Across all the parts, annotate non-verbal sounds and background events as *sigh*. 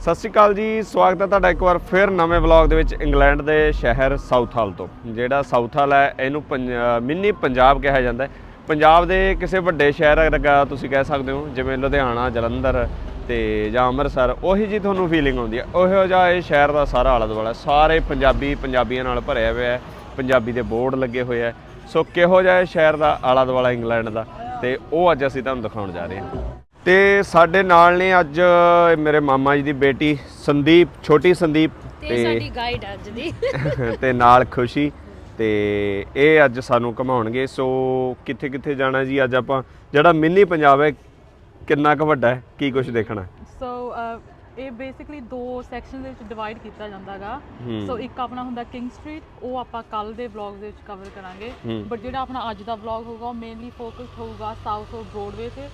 ਸਤਿ ਸ਼੍ਰੀ ਅਕਾਲ ਜੀ, ਸਵਾਗਤ ਹੈ ਤੁਹਾਡਾ ਇੱਕ ਵਾਰ ਫਿਰ ਨਵੇਂ ਵਲੌਗ ਦੇ ਵਿੱਚ ਇੰਗਲੈਂਡ ਦੇ ਸ਼ਹਿਰ ਸਾਊਥਹਾਲ ਤੋਂ। ਜਿਹੜਾ ਸਾਊਥਹਾਲ ਹੈ, ਇਹਨੂੰ ਪੰਜ- ਮਿੰਨੀ ਪੰਜਾਬ ਕਿਹਾ ਜਾਂਦਾ ਹੈ। ਪੰਜਾਬ ਦੇ ਕਿਸੇ ਵੱਡੇ ਸ਼ਹਿਰ ਵਰਗਾ ਤੁਸੀਂ ਕਹਿ ਸਕਦੇ ਹੋ, ਜਿਵੇਂ ਲੁਧਿਆਣਾ, ਜਲੰਧਰ ਤੇ ਜਾਂ ਅੰਮ੍ਰਿਤਸਰ, ਉਹੀ ਜੀ ਤੁਹਾਨੂੰ ਫੀਲਿੰਗ ਆਉਂਦੀ ਹੈ। ਉਹੋ ਜਿਹਾ ਇਹ ਸ਼ਹਿਰ ਦਾ ਸਾਰਾ ਆਲਾ ਦੁਆਲਾ ਸਾਰੇ ਪੰਜਾਬੀ ਪੰਜਾਬੀਆਂ ਨਾਲ ਭਰਿਆ ਹੋਇਆ ਹੈ। ਪੰਜਾਬੀ ਦੇ ਬੋਰਡ ਲੱਗੇ ਹੋਏ ਹੈ। ਸੋ ਕਿਹੋ ਜਿਹਾ ਇਹ ਸ਼ਹਿਰ ਦਾ ਆਲਾ ਦੁਆਲਾ ਇੰਗਲੈਂਡ ਦਾ? ਤੇ ਉਹ ਅੱਜ ਅਸੀਂ ਤੁਹਾਨੂੰ ਦਿਖਾਉਣ ਜਾ ਰਹੇ ਹਾਂ। ਤੇ ਸਾਡੇ ਨਾਲ ਨੇ ਅੱਜ ਮੇਰੇ ਮਾਮਾ ਜੀ ਦੀ ਬੇਟੀ ਸੰਦੀਪ ਛੋਟੀ ਸੰਦੀਪ ਤੇ ਸਾਡੀ ਗਾਈਡ ਅੱਜ ਦੀ। *laughs* ਤੇ ਨਾਲ ਖੁਸ਼ੀ ਤੇ ਇਹ ਅੱਜ ਸਾਨੂੰ ਘਮਾਉਣਗੇ। ਸੋ ਕਿੱਥੇ ਕਿੱਥੇ ਜਾਣਾ ਜੀ? ਅੱਜ ਆਪਾਂ ਜਿਹੜਾ ਮਿੰਨੀ ਪੰਜਾਬ ਹੈ ਕਿੰਨਾ ਕੁ ਵੱਡਾ ਹੈ? ਕੀ ਕੁਝ ਦੇਖਣਾ? ਸੋ ਇਹ ਬੇਸਿਕਲੀ ਦੋ ਸੈਕਸ਼ਨ ਦੇ ਵਿੱਚ ਡਿਵਾਈਡ ਕੀਤਾ ਜਾਂਦਾ ਹੈਗਾ ਹੂੰ। ਸੋ ਇੱਕ ਆਪਣਾ ਹੁੰਦਾ ਕਿੰਗ ਸਟਰੀਟ ਉਹ ਆਪਾਂ ਕੱਲ ਦੇ ਵਲੌਗ ਦੇ ਵਿੱਚ ਕਵਰ ਕਰਾਂਗੇ। ਬਟ ਜਿਹੜਾ ਆਪਣਾ ਅੱਜ ਦਾ ਵਲੌਗ ਹੋਊਗਾ ਉਹ ਮੇਨਲੀ ਫੋਕਸਡ ਹੋਊਗਾ ਸਾਊਥ ਔਰ ਬ੍ਰੋਡਵੇ ਤੇ।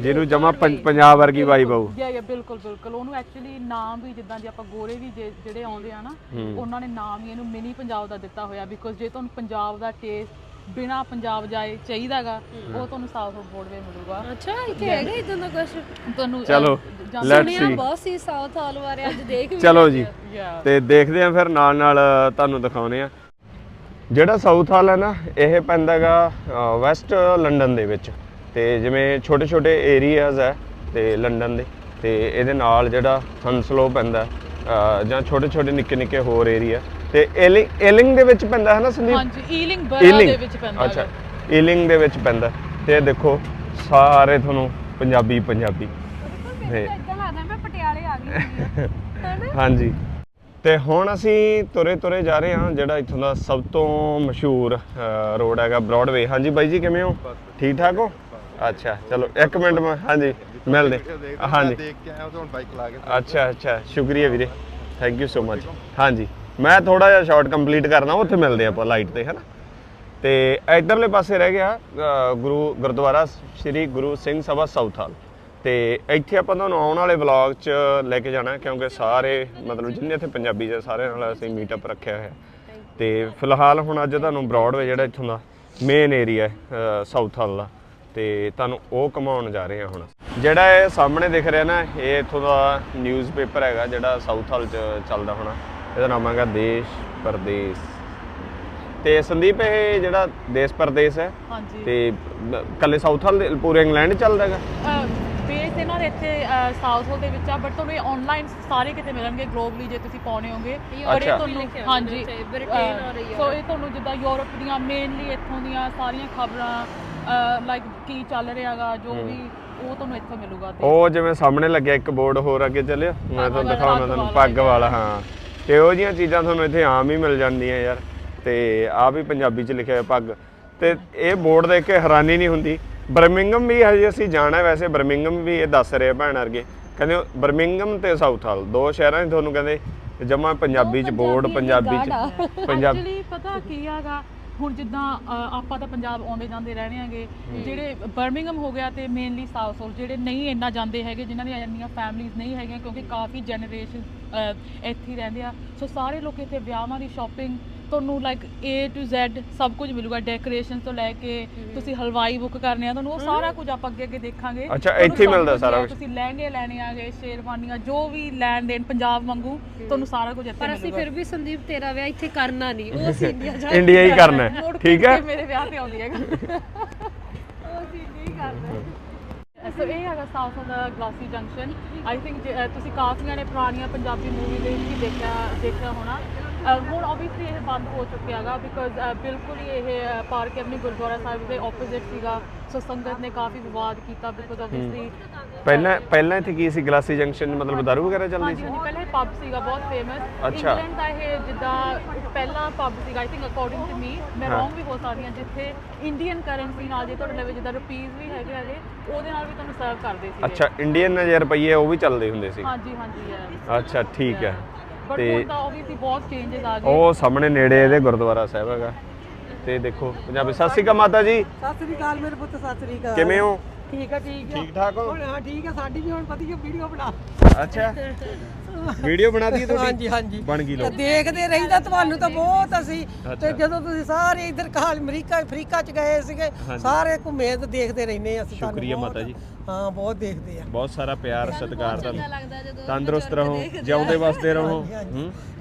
ਜਿਹਨੂੰ ਜਮਾ ਪੰਜਾਬ ਵਰਗੀ ਵਾਈਬ ਆਊ। ਯਾ ਯਾ ਬਿਲਕੁਲ ਬਿਲਕੁਲ। ਉਹਨੂੰ ਐਕਚੁਅਲੀ ਨਾਮ ਵੀ ਜਿੱਦਾਂ ਜੇ ਆਪਾਂ ਗੋਰੇ ਵੀ ਜੇ- ਜਿਹੜੇ ਆਉਂਦੇ ਆ ਨਾ ਉਹਨਾਂ ਨੇ ਨਾਮ ਹੀ ਇਹਨੂੰ ਮਿਨੀ ਪੰਜਾਬ ਦਾ ਦਿੱਤਾ ਹੋਇਆ। ਬਿਕੋਜ਼ ਜੇ ਤੁਹਾਨੂੰ ਪੰਜਾਬ ਦਾ ਟੇਸਟ ਬਿਨਾ ਪੰਜਾਬ ਜਾਏ ਚਾਹੀਦਾਗਾ ਉਹ ਤੁਹਾਨੂੰ ਸਾਊਥ ਬ੍ਰੋਡਵੇ ਮਿਲੂਗਾ। ਅੱਛਾ ਇੱਥੇ ਹੈਗਾ ਇਦਾਂ ਦਾ ਕੁਝ ਤੁਹਾਨੂੰ ਚਲੋ ਲੈਟਸ ਸੁਣਿਆ ਸੀ ਬਹੁਤ ਸੀ ਸਾਊਥ ਹਾਲ ਬਾਰੇ ਅੱਜ ਦੇਖ ਵੀ ਚਲੋ ਜੀ. ਤੇ ਦੇਖਦੇ ਆਂ ਫਿਰ ਨਾਲ ਨਾਲ ਤੁਹਾਨੂੰ ਦਿਖਾਉਨੇ ਆ। ਜਿਹੜਾ ਸਾਊਥ ਹਾਲ ਹੈ ਨਾ ਇਹ ਪੈਂਦਾਗਾ ਵੈਸਟ ਲੰਡਨ ਦੇ ਵਿੱਚ। ਤੇ ਜਿਵੇਂ ਛੋਟੇ ਛੋਟੇ ਏਰੀਆਜ਼ ਹੈ ਤੇ ਲੰਡਨ ਦੇ ਤੇ ਇਹਦੇ ਨਾਲ ਜਿਹੜਾ ਹੰਸਲੋ ਪੈਂਦਾ ਜਾਂ ਛੋਟੇ ਛੋਟੇ ਨਿੱਕੇ ਨਿੱਕੇ ਹੋਰ ਏਰੀਆ ਤੇ ਏਲਿੰਗ ਏਲਿੰਗ ਦੇ ਵਿੱਚ ਪੈਂਦਾ ਹੈ ਨਾ ਸੰਦੀਪ? ਹਾਂਜੀ ਈਲਿੰਗ ਬਰਾ ਦੇ ਵਿੱਚ ਪੈਂਦਾ ਅੱਛਾ। ਈਲਿੰਗ ਦੇ ਵਿੱਚ ਪੈਂਦਾ। ਤੇ ਇਹ ਦੇਖੋ ਸਾਰੇ ਤੁਹਾਨੂੰ ਪੰਜਾਬੀ ਪੰਜਾਬੀ। ਤੇ ਇਦਾਂ ਲੱਗਦਾ ਮੈਂ ਪਟਿਆਲੇ ਆ ਗਈ *laughs* ਹਾਂਜੀ। ਤੇ ਹੁਣ ਅਸੀਂ ਤੁਰੇ ਤੁਰੇ ਜਾ ਰਹੇ ਹਾਂ ਜਿਹੜਾ ਇੱਥੋਂ ਦਾ ਸਭ ਤੋਂ ਮਸ਼ਹੂਰ ਰੋਡ ਹੈਗਾ ਬ੍ਰੌਡਵੇ ਹਾਂਜੀ ਬਾਈ ਜੀ ਕਿਵੇਂ ਹੋ? ਠੀਕ ਠਾਕ ਹੋ? ਅੱਛਾ ਚਲੋ ਇੱਕ ਮਿੰਟ ਮੈਂ ਹਾਂਜੀ ਮਿਲਦੇ। ਹਾਂਜੀ। ਦੇਖ ਕੇ ਆਇਆ ਹੁਣ ਬਾਈਕ ਲਾ ਕੇ। ਅੱਛਾ ਅੱਛਾ ਸ਼ੁਕਰੀਆ ਵੀਰੇ। ਥੈਂਕ ਯੂ ਸੋ ਮਚ ਹਾਂਜੀ ਮੈਂ ਥੋੜਾ ਜਿਹਾ ਸ਼ਾਰਟ ਕੰਪਲੀਟ ਕਰਨਾ ਉੱਥੇ ਮਿਲਦੇ ਆਪਾਂ ਲਾਈਟ ਤੇ ਹੈਨਾ? ਤੇ ਇਧਰਲੇ ਪਾਸੇ ਰਹਿ ਗਿਆ ਗੁਰੂ ਗੁਰਦੁਆਰਾ ਸ੍ਰੀ ਗੁਰੂ ਸਿੰਘ ਸਭਾ ਸਾਊਥਾਲ ਤੇ ਇੱਥੇ ਆਪਾਂ ਤੁਹਾਨੂੰ ਆਉਣ ਵਾਲੇ ਵਲੌਗ 'ਚ ਲੈ ਕੇ ਜਾਣਾ ਕਿਉਂਕਿ ਸਾਰੇ ਮਤਲਬ ਜਿੰਨੇ ਇੱਥੇ ਪੰਜਾਬੀ ਜੇ ਸਾਰਿਆਂ ਨਾਲ ਅਸੀਂ ਮੀਟਅਪ ਰੱਖਿਆ ਹੋਇਆ। ਤੇ ਫਿਲਹਾਲ ਹੁਣ ਅੱਜ ਤੁਹਾਨੂੰ ਬ੍ਰੌਡਵੇ ਜਿਹੜਾ ਇੱਥੋਂ ਦਾ ਮੇਨ ਏਰੀਆ ਹੈ ਸਾਊਥਾਲ ਦਾ। ਤੇ ਤੁਹਾਨੂੰ ਉਹ ਘਮਾਉਣ ਜਾ ਰਹੇ ਹਾਂ ਹੁਣ। ਜਿਹੜਾ ਇਹ ਸਾਹਮਣੇ ਦਿਖ ਰਿਹਾ ਨਾ ਇਹ ਇੱਥੋਂ ਦਾ ਨਿਊਜ਼ਪੇਪਰ ਹੈਗਾ ਜਿਹੜਾ ਸਾਊਥਾਲ 'ਚ ਚੱਲਦਾ ਹੋਣਾ। ਇਹਦਾ ਨਾਮ ਹੈਗਾ ਦੇਸ਼ ਪਰਦੇਸ। ਤੇ ਸੰਦੀਪ ਇਹ ਜਿਹੜਾ ਦੇਸ਼ ਪਰਦੇਸ ਹੈ ਹਾਂਜੀ। ਤੇ ਕੱਲੇ ਸਾਊਥਾਲ ਦੇ ਪੂਰੇ ਇੰਗਲੈਂਡ 'ਚ ਚੱਲਦਾ ਹੈਗਾ? ਬੇਸ ਇਹਨਾਂ ਦੇ ਇੱਥੇ ਸਾਊਥ ਹੋਲ ਦੇ ਵਿੱਚ ਆ ਬਟ ਤੁਹਾਨੂੰ ਇਹ ਆਨਲਾਈਨ ਸਾਰੇ ਕਿਤੇ ਮਿਲਣਗੇ ਗਲੋਬਲੀ ਜੇ ਤੁਸੀਂ ਪਾਉਣੇ ਹੋਗੇ। ਇਹ ਤੁਹਾਨੂੰ ਹਾਂਜੀ ਔਰ ਸੋ ਇਹ ਤੁਹਾਨੂੰ ਜਿੱਦਾਂ ਯੂਰਪ ਦੀਆਂ ਮੇਨਲੀ ਇੱਥੋਂ ਦੀਆਂ ਸਾਰੀਆਂ ਖਬਰਾਂ ਲਾਈਕ ਕੀ ਚੱਲ ਰਿਹਾਗਾ ਜੋ ਵੀ ਉਹ ਤੁਹਾਨੂੰ ਇੱਥੇ ਮਿਲੂਗਾ ਤੇ ਉਹ ਜਿਵੇਂ ਸਾਹਮਣੇ ਲੱਗਿਆ ਇੱਕ ਬੋਰਡ ਹੋਰ ਅੱਗੇ ਚੱਲਿਆ ਮੈਂ ਤੁਹਾਨੂੰ ਵਾਲਾ, ਦਿਖਾਉਣਾ ਤੁਹਾਨੂੰ ਪੱਗ ਵਾਲਾ ਹਾਂ। ਤੇ ਉਹ ਜੀਆਂ ਚੀਜ਼ਾਂ ਤੁਹਾਨੂੰ ਇੱਥੇ ਆਮ ਹੀ ਮਿਲ ਜਾਂਦੀਆਂ ਯਾਰ ਤੇ ਆ ਵੀ ਪੰਜਾਬੀ 'ਚ ਲਿਖਿਆ ਹੋਇਆ ਪੱਗ। ਤੇ ਇਹ ਬੋਰਡ ਦੇਖ ਕੇ ਹੈਰਾਨੀ ਨਹੀਂ ਹੁੰਦੀ ਬਰਮਿੰਗਮ ਵੀ ਹਜੇ ਅਸੀਂ ਜਾਣਾ ਵੈਸੇ ਬਰਮਿੰਗਮ ਵੀ ਇਹ ਦੱਸ ਰਹੇ ਭੈਣ ਵਰਗੇ। ਕਹਿੰਦੇ ਬਰਮਿੰਗਮ ਤੇ ਸਾਊਥਹਾਲ ਦੋ ਸ਼ਹਿਰਾਂ 'ਚ ਤੁਹਾਨੂੰ ਕਹਿੰਦੇ ਜਮਾ ਪੰਜਾਬੀ 'ਚ ਬੋਰਡ ਪੰਜਾਬੀ 'ਚ ਪੰਜਾਬ ਪਤਾ ਕੀ ਹੈਗਾ ਹੁਣ ਜਿੱਦਾਂ ਆਪਾਂ ਤਾਂ ਪੰਜਾਬ ਆਉਂਦੇ ਜਾਂਦੇ ਰਹਿਣੇ ਆਂਗੇ ਜਿਹੜੇ ਬਰਮਿੰਗਮ ਹੋ ਗਿਆ ਤੇ ਮੇਨਲੀ ਸਾਊਥ ਹੋਲ ਜਿਹੜੇ ਨਹੀਂ ਇੰਨਾ ਜਾਂਦੇ ਹੈਗੇ ਜਿਨ੍ਹਾਂ ਦੀਆਂ ਇੰਨੀਆਂ ਫੈਮਲੀਆਂ ਨਹੀਂ ਹੈਗੀਆਂ ਕਿਉਂਕਿ ਕਾਫੀ ਜਨਰੇਸ਼ਨ ਇੱਥੇ ਹੀ ਰਹਿੰਦੇ ਆ। ਸੋ ਸਾਰੇ ਲੋਕ ਇੱਥੇ ਵਿਆਹਾਂ ਦੀ ਸ਼ਾਪਿੰਗ ਤੁਹਾਨੂੰ ਲਾਈਕ A to Z ਸਭ ਕੁਝ ਮਿਲੂਗਾ ਡੈਕੋਰੇਸ਼ਨ ਤੋਂ ਲੈ ਕੇ ਤੁਸੀਂ ਹਲਵਾਈ ਬੁੱਕ ਕਰਨੇ ਆ ਤੁਹਾਨੂੰ ਉਹ ਸਾਰਾ ਕੁਝ ਆਪਾਂ ਅੱਗੇ ਅੱਗੇ ਦੇਖਾਂਗੇ। ਅੱਛਾ, ਤੁਹਾਨੂੰ ਇੱਥੇ ਹੀ ਸਭ ਮਿਲਦਾ ਸਾਰਾ ਹੈ, ਕੁਝ। ਤੁਸੀਂ ਲਹਿੰਗੇ ਲੈਣੇ ਆਗੇ ਸ਼ੇਰਵਾਨੀਆਂ ਜੋ ਵੀ ਲੈਣ ਦੇਣ ਪੰਜਾਬ ਵਾਂਗੂ ਤੁਹਾਨੂੰ ਸਾਰਾ ਕੁਝ ਇੱਥੇ ਪਰ ਅਸੀਂ ਮਿਲੂਗਾ। ਫਿਰ ਵੀ ਸੰਦੀਪ ਤੇਰਾ ਵਿਆਹ ਇੱਥੇ ਕਰਨਾ ਨਹੀਂ ਉਹ ਅਸੀਂ ਇੰਡੀਆ ਜਾ *laughs* *laughs* ਇੰਡੀਆ ਹੀ ਕਰਨਾ ਹੈ, ਮੁੜ ਕੇ ਠੀਕ ਹੈ ਮੇਰੇ ਵਿਆਹ ਤੇ ਆਉਂਦੀ ਹੈਗਾ। ਉਹ ਅਸੀਂ ਨਹੀਂ ਕਰਨਾ ਸੋ ਇਹ ਹੈਗਾ ਸਾਊਥ ਦਾ ਗਲਾਸੀ ਜੰਕਸ਼ਨ ਆਈ ਥਿੰਕ ਤੁਸੀਂ ਕਾਫੀਆਂ ਨੇ ਪੁਰਾਣੀਆਂ ਪੰਜਾਬੀ ਮੂਵੀ ਦੇ ਵਿੱਚ ਵੀ ਦੇਖਿਆ ਦੇਖਿਆ ਹੋਣਾ। ਹੁਣ ਆਬਵੀਅਸਲੀ ਇਹ ਬੰਦ ਹੋ ਚੁੱਕਿਆ ਹੈਗਾ ਬਿਕਾਜ਼ ਬਿਲਕੁਲ ਹੀ ਇਹ ਪਾਰਕ ਐਵਨੀ ਗੁਰਦੁਆਰਾ ਸਾਹਿਬ ਦੇ ਆਪੋਜ਼ਿਟ ਸੀਗਾ। ਸੋ ਸੰਗਤ ਨੇ ਕਾਫੀ ਵਿਵਾਦ ਕੀਤਾ ਬਿਕਾਜ਼ ਆਬਵੀਅਸਲੀ ਪਹਿਲਾਂ ਪਹਿਲਾਂ ਇੱਥੇ ਕੀ ਸੀ? ਗਲਾਸੀ ਜੰਕਸ਼ਨ ਮਤਲਬ ਦਾਰੂ ਵਗੈਰਾ ਚੱਲਦੀ ਸੀ? ਹਾਂਜੀ ਪਹਿਲਾਂ ਇਹ ਪਬ ਸੀਗਾ ਬਹੁਤ ਫੇਮਸ। ਇੰਗਲੈਂਡ ਦਾ ਇਹ ਜਿੱਦਾਂ ਪਹਿਲਾ ਪਬ ਸੀਗਾ I think according to me ਮੈਂ। ਰੋਂਗ ਵੀ ਹੋ ਸਕਦੀ ਹਾਂ ਜਿੱਥੇ ਇੰਡੀਅਨ ਕਰੰਸੀ ਨਾਲ ਜੇ ਤੁਹਾਡੇ ਲਵੇ ਜਿੱਦਾਂ ਰੁਪੀਸ ਵੀ ਹੈਗੇ ਹੈਗੇ ਉਹਦੇ ਨਾਲ ਵੀ ਤੁਹਾਨੂੰ ਸਰਵ ਕਰਦੇ ਸੀ ਅੱਛਾ ਇੰਡੀਅਨ ਹਜ਼ਾਰ ਰੁਪਈਏ ਉਹ ਵੀ ਚੱਲਦੇ ਹੁੰਦੇ ਸੀ। ਹਾਂਜੀ ਹਾਂਜੀ ਅੱਛਾ ਠੀਕ ਹੈ। ਤੇ ਹੁਣ ਤਾਂ ਆਬਵੀਅਸਲੀ ਬਹੁਤ ਚੇਂਜਸ ਆ ਗਏ। ਉਹ ਸਾਹਮਣੇ ਨੇੜੇ ਇਹਦੇ ਗੁਰਦੁਆਰਾ ਸਾਹਿਬ ਹੈਗਾ। ਤੇ ਦੇਖੋ ਪੰਜਾਬੀ ਸਤਿ ਸ਼੍ਰੀ ਅਕਾਲ ਮਾਤਾ ਜੀ। ਸਤਿ ਸ੍ਰੀ ਅਕਾਲ ਮੇਰੇ ਪੁੱਤ ਸਤਿ ਸ੍ਰੀ ਅਕਾਲ। ਕਿਵੇਂ ਹੋ? ਠੀਕ ਆ ਠੀਕ ਆ। ਠੀਕ ਠਾਕ ਹੋ? ਹੁਣ ਹਾਂ ਠੀਕ ਆ ਸਾਡੀ ਵੀ ਹੁਣ ਵਧੀਆ ਵੀਡੀਓ ਬਣਾ। ਅੱਛਾ। ਵੀਡੀਓ ਬਣਾ ਦਈਏ ਤੁਹਾਡੀ? ਹਾਂਜੀ ਹਾਂਜੀ। ਬਣ ਗਈ ਲੋ ਦੇਖਦੇ ਰਹੀਦਾ ਤੁਹਾਨੂੰ ਤਾਂ ਬਹੁਤ ਅਸੀਂ ਤੇ ਜਦੋਂ ਤੁਸੀਂ ਸਾਰੇ ਇੱਧਰ ਕਾਲ ਅਮਰੀਕਾ ਅਫਰੀਕਾ ਚ ਗਏ ਸੀਗੇ ਸਾਰੇ ਘੁੰਮੇ ਤੇ ਦੇਖਦੇ ਰਹਿੰਦੇ ਅਸੀਂ ਤੁਹਾਨੂੰ ਸ਼ੁਕਰੀਆ। ਮਾਤਾ ਜੀ। ਹਾਂ ਬਹੁਤ ਦੇਖਦੇ ਆ। ਬਹੁਤ ਸਾਰਾ ਪਿਆਰ ਸਤਿਕਾਰ ਤੁਹਾਨੂੰ ਲੱਗਦਾ ਜਦੋਂ ਤੰਦਰੁਸਤ ਰਹੋ ਜਿਉਂਦੇ ਵਸਦੇ ਰਹੋ।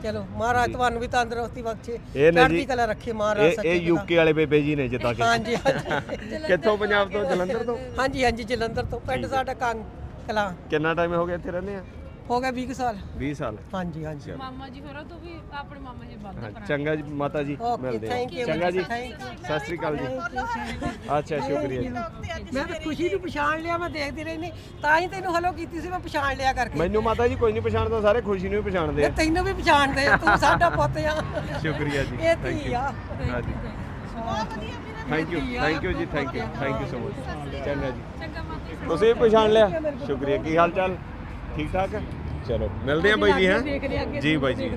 ਚਲੋ ਮਹਾਰਾਜ ਤੁਹਾਨੂੰ ਵੀ ਤੰਦਰੁਸਤੀ ਬਖਸ਼ੇ ਚੜ੍ਹਦੀ ਜੀ ਕਲਾ ਰੱਖੇ ਮਹਾਰਾਜ ਸੱਚੇ ਇਹ ਯੂਕੇ ਵਾਲੇ ਬੇਬੇ ਜੀ ਨੇ ਜਿੱਦਾਂ ਕਿ ਹਾਂਜੀ ਹਾਂਜੀ। *laughs* ਕਿੱਥੋਂ ਪੰਜਾਬ ਤੋਂ? ਜਲੰਧਰ ਤੋਂ? ਹਾਂਜੀ ਹਾਂਜੀ ਜਲੰਧਰ ਤੋਂ। ਪਿੰਡ ਸਾਡਾ ਕੰਗ ਕਲਾ। ਕਿੰਨਾ ਟਾਈਮ ਹੋ ਗਿਆ ਇੱਥੇ ਰਹਿੰਦੇ ਆ? ਹੋ ਗਿਆ 20 ਕੁ ਸਾਲ। 20 ਸਾਲ। ਹਾਂਜੀ ਹਾਂਜੀ। ਮਾਮਾ ਜੀ ਹੋਰਾਂ ਤੋਂ ਵੀ ਆਪਣੇ ਮਾਮਾ ਜੀ ਵੱਧ ਹਾਂ, ਚੰਗਾ ਜੀ ਮਾਤਾ ਜੀ ਮਿਲਦੇ ਯੂ ਚੰਗਾ ਜੀ ਸਤਿ ਸ੍ਰੀ ਅਕਾਲ ਜੀ। ਅੱਛਾ ਸ਼ੁਕਰੀਆ ਜੀ। ਮੈਂ ਤਾਂ ਖੁਸ਼ੀ ਨੂੰ ਪਛਾਣ ਲਿਆ ਮੈਂ ਦੇਖਦੀ ਰਹਿੰਦੀ। ਤਾਂ ਹੀ ਤੈਨੂੰ ਹਲੋ ਕੀਤੀ ਸੀ ਮੈਂ ਪਛਾਣ ਲਿਆ ਕਰਕੇ। ਮੈਨੂੰ ਮਾਤਾ ਜੀ ਕੋਈ ਨਹੀਂ ਪਛਾਣਦਾ ਸਾਰੇ ਖੁਸ਼ੀ ਨੂੰ ਹੀ ਪਛਾਣਦੇ ਆ। ਤੈਨੂੰ ਵੀ ਪਛਾਣਦੇ ਆ, ਤੂੰ ਸਾਡਾ ਪੁੱਤ ਆ। ਸ਼ੁਕਰੀਆ ਜੀ ਇਹ ਥੈਂਕ ਧੀ ਯੂ ਆ ਹਾਂਜੀ ਥੈਂਕ ਯੂ ਥੈਂਕ ਯੂ ਜੀ thank you thank you so much ਚੰਗਾ ਜੀ ਚੰਗਾ ਮਾਤਾ ਜੀ। ਤੁਸੀਂ ਵੀ ਪਛਾਣ ਲਿਆ। ਸ਼ੁਕਰੀਆ ਕੀ ਹਾਲ ਚਾਲ? ਠੀਕ ਠਾਕ ਹੈ? ਚਲੋ ਮਿਲਦੇ ਆ ਬਾਈ ਜੀ ਹਾਂ? ਜੀ ਬਾਈ ਜੀ।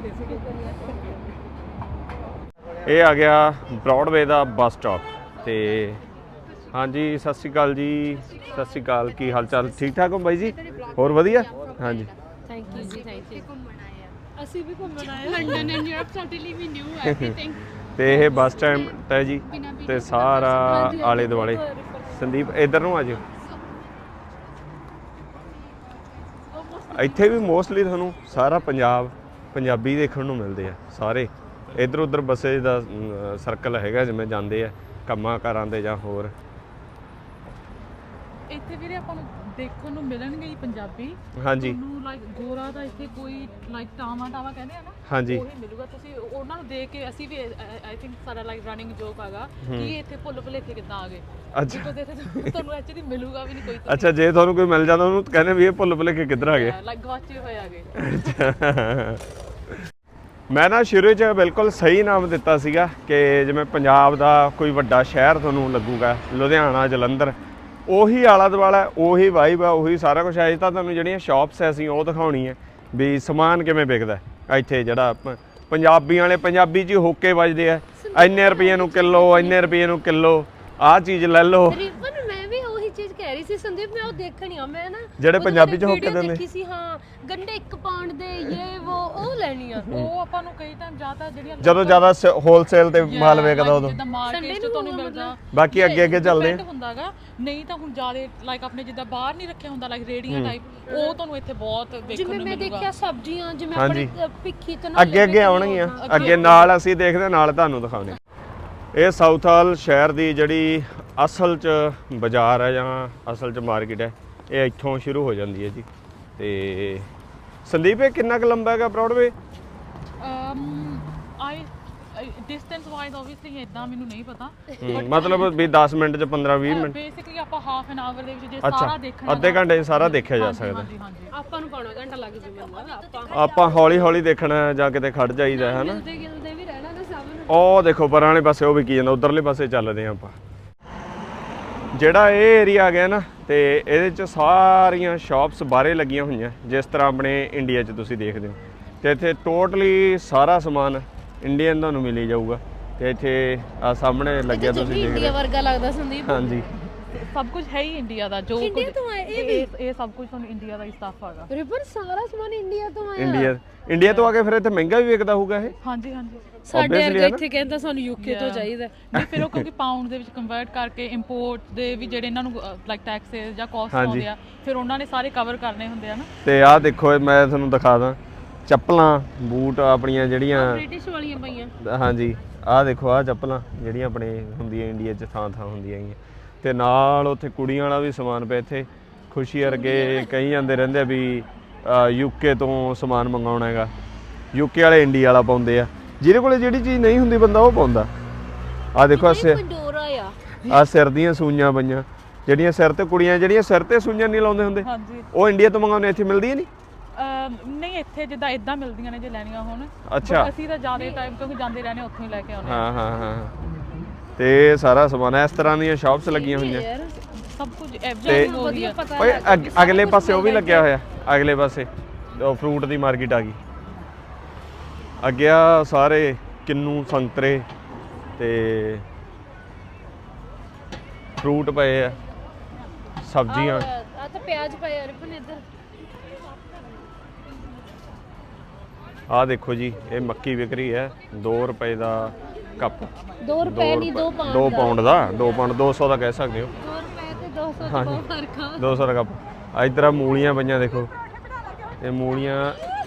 ਇਹ ਆ ਗਿਆ ਬ੍ਰੌਡਵੇ ਦਾ ਬੱਸ ਸਟਾਪ ਤੇ ਹਾਂਜੀ ਸਤਿ ਸ਼੍ਰੀ ਅਕਾਲ ਜੀ। ਸਤਿ ਸ਼੍ਰੀ ਅਕਾਲ ਕੀ ਹਾਲ ਚਾਲ ਠੀਕ ਠਾਕ ਹੋ ਬਾਈ ਜੀ? ਹੋਰ ਵਧੀਆ? ਹਾਂਜੀ। ਥੈਂਕ ਯੂ ਜੀ ਥੈਂਕ ਯੂ ਘੁੰਮਣ ਆਏ ਆ ਅਸੀਂ ਵੀ ਘੁੰਮਣ ਆਏ London and Europe totally we knew everything. ਤੇ ਇਹ ਬੱਸ ਸਟੈਂਡ ਹੈ ਜੀ ਤੇ ਸਾਰਾ ਆਲੇ ਦੁਆਲੇ ਸੰਦੀਪ ਇਧਰ ਨੂੰ ਆ ਜਾਓ। ਇੱਥੇ ਵੀ ਮੋਸਟਲੀ ਤੁਹਾਨੂੰ ਸਾਰਾ ਪੰਜਾਬ, ਪੰਜਾਬੀ ਦੇਖਣ ਨੂੰ ਮਿਲਦੇ ਆ, ਸਾਰੇ। ਇਧਰ ਉਧਰ ਬੱਸੇ ਦਾ ਸਰਕਲ ਹੈਗਾ, ਜਿਵੇਂ ਜਾਂਦੇ ਆ, ਕੰਮਾਂ ਕਾਰਾਂ ਦੇ ਜਾਂ ਹੋਰ। ਇੱਥੇ ਵੀਰੇ ਆਪਾਂ ਨੂੰ ਦੇਖਣ ਨੂੰ ਮਿਲਣਗੇ ਹੀ ਪੰਜਾਬੀ। ਹਾਂਜੀ। ਤੁਹਾਨੂੰ ਲਾਈਕ ਗੋਰਾ ਦਾ ਇੱਥੇ ਕੋਈ ਲਾਈਕ ਟਾਵਾ ਟਾਵਾ ਕਹਿੰਦੇ ਆ ਨਾ ਹਾਂਜੀ। ਉਹੀ ਮਿਲੂਗਾ। ਤੁਸੀਂ ਉਹਨਾਂ ਨੂੰ ਦੇਖ ਕੇ ਅਸੀਂ ਵੀ ਆਈ ਥਿੰਕ ਸਾਡਾ ਲਾਈਕ ਰਨਿੰਗ ਜੋਕ ਆਗਾ ਕਿ ਇੱਥੇ ਭੁੱਲ ਭੁਲੇਖੇ ਕਿੱਦਾਂ ਆ ਗਏ। ਅੱਛਾ। ਤੁਹਾਨੂੰ ਐਕਚੁਅਲੀ ਮਿਲੂਗਾ ਵੀ ਨਹੀਂ ਕੋਈ ਅੱਛਾ ਜੇ ਤੁਹਾਨੂੰ ਕੋਈ ਮਿਲ ਜਾਂਦਾ ਉਹਨੂੰ ਕਹਿੰਦੇ ਵੀ ਇਹ ਭੁੱਲ ਭੁਲੇ ਕੇ ਕਿੱਧਰ ਆ ਗਏ। ਲਾਈਕ ਗਵਾਚੇ ਹੋਏ ਆਗੇ ਮੈਂ ਨਾ ਸ਼ੁਰੂ 'ਚ ਬਿਲਕੁਲ ਸਹੀ ਨਾਮ ਦਿੱਤਾ ਸੀਗਾ ਕਿ ਜਿਵੇਂ ਪੰਜਾਬ ਦਾ ਕੋਈ ਵੱਡਾ ਸ਼ਹਿਰ ਤੁਹਾਨੂੰ ਲੱਗੂਗਾ ਲੁਧਿਆਣਾ ਜਲੰਧਰ। ਉਹੀ ਆਲਾ ਦੁਆਲਾ ਉਹੀ ਵਾਈਬ ਆ ਉਹੀ ਸਾਰਾ ਕੁਝ ਹੈ ਤਾਂ ਤੁਹਾਨੂੰ ਜਿਹੜੀਆਂ ਸ਼ਾਪਸ ਐ ਅਸੀਂ ਉਹ ਦਿਖਾਉਣੀ ਹੈ ਵੀ ਸਮਾਨ ਕਿਵੇਂ ਵਿਕਦਾ। ਇੱਥੇ ਜਿਹੜਾ ਪ- ਪੰਜਾਬੀਆਂ ਵਾਲੇ ਪੰਜਾਬੀ ਹੀ ਹੋਕੇ ਵੱਜਦੇ ਆ ਇੰਨੇ ਰੁਪਏ ਨੂੰ ਕਿਲੋ ਇੰਨੇ ਰੁਪਏ ਨੂੰ ਕਿਲੋ ਆਹ ਚੀਜ਼ ਲੈ ਲਓ। ਮੈਂ ਵੀ ਉਹੀ ਚੀਜ਼ ਕਹਿ ਰਹੀ ਸੀ ਸੰਦੀਪ ਮੈਂ ਉਹ ਦੇਖਣੀ ਆ। ਮੈਂ ਨਾ ਜਿਹੜੇ ਪੰਜਾਬੀ ਚ ਹੋਕੇ ਦਿੰਦੇ। ਦੇਖੀ ਸੀ ਹਾਂ। ਗੰਡੇ 1 ਪਾਉਂਡ ਦੇ ਇਹ ਉਹ ਉਹ ਲੈਣੀ ਆ ਉਹ ਆਪਾਂ ਨੂੰ ਕਈ ਟਾਈਮ ਜ਼ਿਆਦਾ ਜਿਹੜੀਆਂ ਜਦੋਂ ਜ਼ਿਆਦਾ ਹੋਲਸੇਲ ਤੇ ਮਾਲ ਵੇਚਦਾ ਉਦੋਂ। ਜਿੱਦਾਂ ਮਾਰਕੀਟ ਚ ਤੁਹਾਨੂੰ ਮਿਲਦਾ। ਬਾਕੀ ਅੱਗੇ ਅੱਗੇ ਚੱਲਦੇ। ਆ ਹੁੰਦਾਗਾ। ਨਹੀਂ ਤਾਂ ਹੁਣ ਜ਼ਿਆਦਾ ਲਾਈਕ ਆਪਣੇ ਜਿੱਦਾਂ ਬਾਹਰ ਨਹੀਂ ਰੱਖਿਆ ਹੁੰਦਾ ਲਾਈਕ ਰੇੜੀਆਂ ਟਾਈਪ ਉਹ ਤੁਹਾਨੂੰ ਇੱਥੇ ਬਹੁਤ ਵੇਖਣ ਜਿਵੇਂ ਨੂੰ ਮੈਂ ਮਿਲੂਗਾ। ਦੇਖਿਆ ਸਬਜ਼ੀਆਂ ਜਿਵੇਂ ਹਾਂਜੀ। ਆਪਣੇ ਅ, ਭਿੱਖੀ ਤੇ ਨਾ ਅੱਗੇ ਅੱਗੇ ਆਉਣਗੀਆਂ। ਅੱਗੇ ਨਾਲ ਅਸੀਂ ਦੇਖਦੇ ਹਾਂ, ਨਾਲ ਤੁਹਾਨੂੰ ਦਿਖਾਉਣੇ ਇਹ ਸਾਊਥ ਹਾਲ ਸ਼ਹਿਰ ਦੀ ਜਿਹੜੀ ਅਸਲ 'ਚ ਬਾਜ਼ਾਰ ਹੈ ਜਾਂ ਅਸਲ 'ਚ ਮਾਰਕੀਟ ਹੈ ਇਹ ਇੱਥੋਂ ਸ਼ੁਰੂ ਹੋ ਜਾਂਦੀ ਹੈ ਜੀ। ਤੇ ਸੰਦੀਪ ਇਹ ਕਿੰਨਾ ਕੁ ਲੰਬਾ ਹੈਗਾ Broadway um I distance wise obviously ਇਦਾਂ ਮੈਨੂੰ ਨਹੀਂ ਪਤਾ। ਮਤਲਬ ਵੀ 10 ਮਿੰਟ 'ਚ 15 20 ਮਿੰਟ। ਬੇਸਿਕਲੀ ਆਪਾਂ ਹਾਫ ਐਨ ਆਵਰ ਦੇ ਵਿੱਚ ਜੇ ਸਾਰਾ ਦੇਖਣਾ ਅੱਧੇ ਘੰਟੇ 'ਚ ਸਾਰਾ ਦੇਖਿਆ ਜਾ ਸਕਦਾ। ਹਾਂਜੀ ਹਾਂਜੀ। ਆਪਾਂ ਨੂੰ ਪੌਣਾ ਘੰਟਾ ਲੱਗ ਜੂ ਮੈਨੂੰ ਲੱਗਦਾ ਆਪਾਂ। ਆਪਾਂ ਹੌਲੀ ਹੌਲੀ ਦੇਖਣਾ ਹੈ, ਜਾਂ ਕਿਤੇ ਖੜ ਜਾਈਦਾ ਹੈ ਨਾ ਮਿਲਦੇ ਗਿਲਦੇ ਵੀ ਰਹਿਣਾ ਨਾ ਸਭ ਨੂੰ। ਉਹ ਦੇਖੋ ਪਰਾਂ ਵਾਲੇ ਪਾਸੇ ਉਹ ਵਿਕੀ ਜਾਂਦਾ ਉਧਰਲੇ ਪਾਸੇ ਚੱਲਦੇ ਹਾਂ ਆਪਾਂ। ਜਿਹੜਾ ਇਹ ਏਰੀਆ ਆ ਗਿਆ ਨਾ ਤੇ ਇਹਦੇ ਚ ਸਾਰੀਆਂ ਸ਼ਾਪਸ ਬਾਹਰੇ ਲੱਗੀਆਂ ਹੋਈਆਂ ਜਿਸ ਤਰ੍ਹਾਂ ਆਪਣੇ ਇੰਡੀਆ 'ਚ ਤੁਸੀਂ ਦੇਖਦੇ ਹੋ। ਤੇ ਇੱਥੇ ਟੋਟਲੀ ਸਾਰਾ ਸਮਾਨ ਇੰਡੀਅਨ ਤੁਹਾਨੂੰ ਮਿਲੀ ਜਾਊਗਾ। ਤੇ ਇੱਥੇ ਆ ਸਾਹਮਣੇ ਲੱਗਿਆ ਤੁਸੀਂ ਦੇਖ ਰਹੇ ਇੰਡੀਆ ਵਰਗਾ ਲੱਗਦਾ ਸੰਦੀਪ। ਹਾਂਜੀ। ਸਭ ਕੁਝ ਹੈ ਹੀ ਇੰਡੀਆ ਦਾ ਜੋ ਇੰਡੀਆ ਕੁਝ ਤੋਂ ਆਏ ਇਹ ਇਹ ਇਹ ਸਭ ਕੁਝ ਤੁਹਾਨੂੰ ਇੰਡੀਆ ਦਾ ਹੀ ਸਟਾਫ ਹੈਗਾ। ਰਿਪਨ ਸਾਰਾ ਸਮਾਨ ਇੰਡੀਆ ਤੋਂ ਆਇਆ। ਇੰਡੀਆ ਇੰਡੀਆ ਤੋਂ ਆ ਕੇ ਫਿਰ ਇੱਥੇ ਮਹਿੰਗਾ ਵੀ ਵਿਕਦਾ ਹੋਊਗਾ ਇਹ? ਹਾਂਜੀ ਹਾਂਜੀ। ਸਾਡੇ Obviously ਹੈ ਨਾ। ਇੱਥੇ ਕਹਿੰਦਾ ਸਾਨੂੰ ਯੂਕੇ ਤੋਂ ਚਾਹੀਦਾ *laughs* ਨਹੀਂ ਫਿਰ ਉਹ ਕਿਉਂਕਿ ਪਾਉਂਡ ਦੇ ਵਿੱਚ ਕਨਵਰਟ ਕਰਕੇ ਇੰਪੋਰਟ ਦੇ ਵੀ ਜਿਹੜੇ ਇਹਨਾਂ ਨੂੰ ਲਾਈਕ ਟੈਕਸਸ ਜਾਂ ਕਾਸਟ ਹਾਂਜੀ। ਆਉਂਦੇ ਆ ਫਿਰ ਉਹਨਾਂ ਨੇ ਸਾਰੇ ਕਵਰ ਕਰਨੇ ਹੁੰਦੇ ਆ ਨਾ। ਤੇ ਆਹ ਦੇਖੋ ਇਹ ਮੈਂ ਤੁਹਾਨੂੰ ਦਿਖਾ ਦਾਂ। ਚੱਪਲਾਂ ਬੂਟ ਆਪਣੀਆਂ ਜਿਹੜੀਆਂ ਬ੍ਰਿਟਿਸ਼ ਵਾਲੀਆਂ ਪਈਆਂ। ਹਾਂਜੀ ਆਹ ਦੇਖੋ ਆਹ ਚੱਪਲਾਂ ਜਿਹੜੀਆਂ ਆਪਣੇ ਹੁੰਦੀਆਂ ਇੰਡੀਆ 'ਚ ਥਾਂ ਥਾਂ ਹੁੰਦੀਆਂ ਹੈਗੀਆਂ ਤੇ ਨਾਲ ਉੱਥੇ ਕੁੜੀਆਂ ਵਾਲਾ ਵੀ ਸਮਾਨ ਪਿਆ ਇੱਥੇ। ਖੁਸ਼ੀ ਵਰਗੇ ਕਹੀ ਜਾਂਦੇ ਰਹਿੰਦੇ ਆ ਵੀ ਯੂਕੇ ਤੋਂ ਸਮਾਨ ਮੰਗਾਉਣਾ ਹੈਗਾ। ਯੂਕੇ ਵਾਲੇ ਇੰਡੀਆ ਵਾਲਾ ਪਾਉਂਦੇ ਆ। ਜਿਹਦੇ ਕੋਲੇ ਜਿਹੜੀ ਚੀਜ਼ ਨਹੀਂ ਹੁੰਦੀ ਬੰਦਾ ਉਹ ਪਾਉਂਦਾ। ਆਹ ਦੇਖੋ ਆਹ ਸਿਰ। ਆ। ਸਿਰ ਦੀਆਂ ਸੂਈਆਂ ਪਈਆਂ। ਜਿਹੜੀਆਂ ਸਿਰ ਤੇ ਕੁੜੀਆਂ ਜਿਹੜੀਆਂ ਸਿਰ ਤੇ ਸੂਈਆਂ ਨਹੀਂ ਲਾਉਂਦੇ ਹੁੰਦੇ ਹਾਂਜੀ। ਉਹ ਇੰਡੀਆ ਤੋਂ ਮੰਗਾਉਂਦੇ ਇੱਥੇ ਮਿਲਦੀਆਂ ਨਹੀਂ? ਨਹੀਂ ਇੱਥੇ ਜਿੱਦਾਂ ਇਦਾਂ ਮਿਲਦੀਆਂ ਨੇ ਜੇ ਲੈਣੀਆਂ ਹੋਣ। ਅੱਛਾ। ਅਸੀਂ ਤਾਂ ਜ਼ਿਆਦਾ ਟਾਈਮ ਕਿਉਂਕਿ ਜਾਂਦੇ ਰਹਿੰਦੇ ਉੱਥੋਂ ਹੀ ਲੈ ਕੇ ਆਉਂਦੇ ਹਾਂ ਹਾਂ ਹਾਂ। ਤੇ ਇਹ ਸਾਰਾ ਸਮਾਨ ਇਸ ਤਰ੍ਹਾਂ ਦੀਆਂ ਸ਼ਾਪਸ ਲੱਗੀਆਂ ਹੋਈਆਂ। ਸਭ ਕੁਝ ਹੋ ਵਧੀਆ ਹੈ ਪਤਾ ਓਏ ਅਗ- ਅਗਲੇ ਪਾਸੇ ਉਹ ਵੀ ਲੱਗਿਆ ਹੋਇਆ। ਅਗਲੇ ਪਾਸੇ। ਉਹ ਫਰੂਟ ਦੀ ਮਾਰਕੀਟ ਆ ਗਈ। ਅੱਗੇ ਆ ਸਾਰੇ ਕਿੰਨੂ ਸੰਤਰੇ ਤੇ ਫਰੂਟ ਪਏ ਆ ਸਬਜ਼ੀਆਂ। ਆ ਤਾਂ ਪਿਆਜ਼ ਪਏ ਆ ਰਿਪਨ ਇੱਧਰ। ਆਹ ਦੇਖੋ ਜੀ ਇਹ ਮੱਕੀ ਵਿਕ ਰਹੀ ਹੈ 2 ਰੁਪਏ ਦਾ ਕੱਪ। 2 ਰੁਪਏ ਨਹੀਂ 2 ਪਾਉਂਡ 2 ਪਾਉਂਡ ਦਾ। 2 ਪਾਉਂਡ 200 ਦਾ ਕਹਿ ਸਕਦੇ ਹੋ। 2 ਰੁਪਏ ਤੇ 200 ਦਾ ਫ਼ਰਕ ਆ 200 ਦਾ ਕੱਪ। ਇਧਰ ਆ ਮੂਲੀਆਂ ਪਈਆਂ ਦੇਖੋ। ਇਹ ਮੂਲੀਆਂ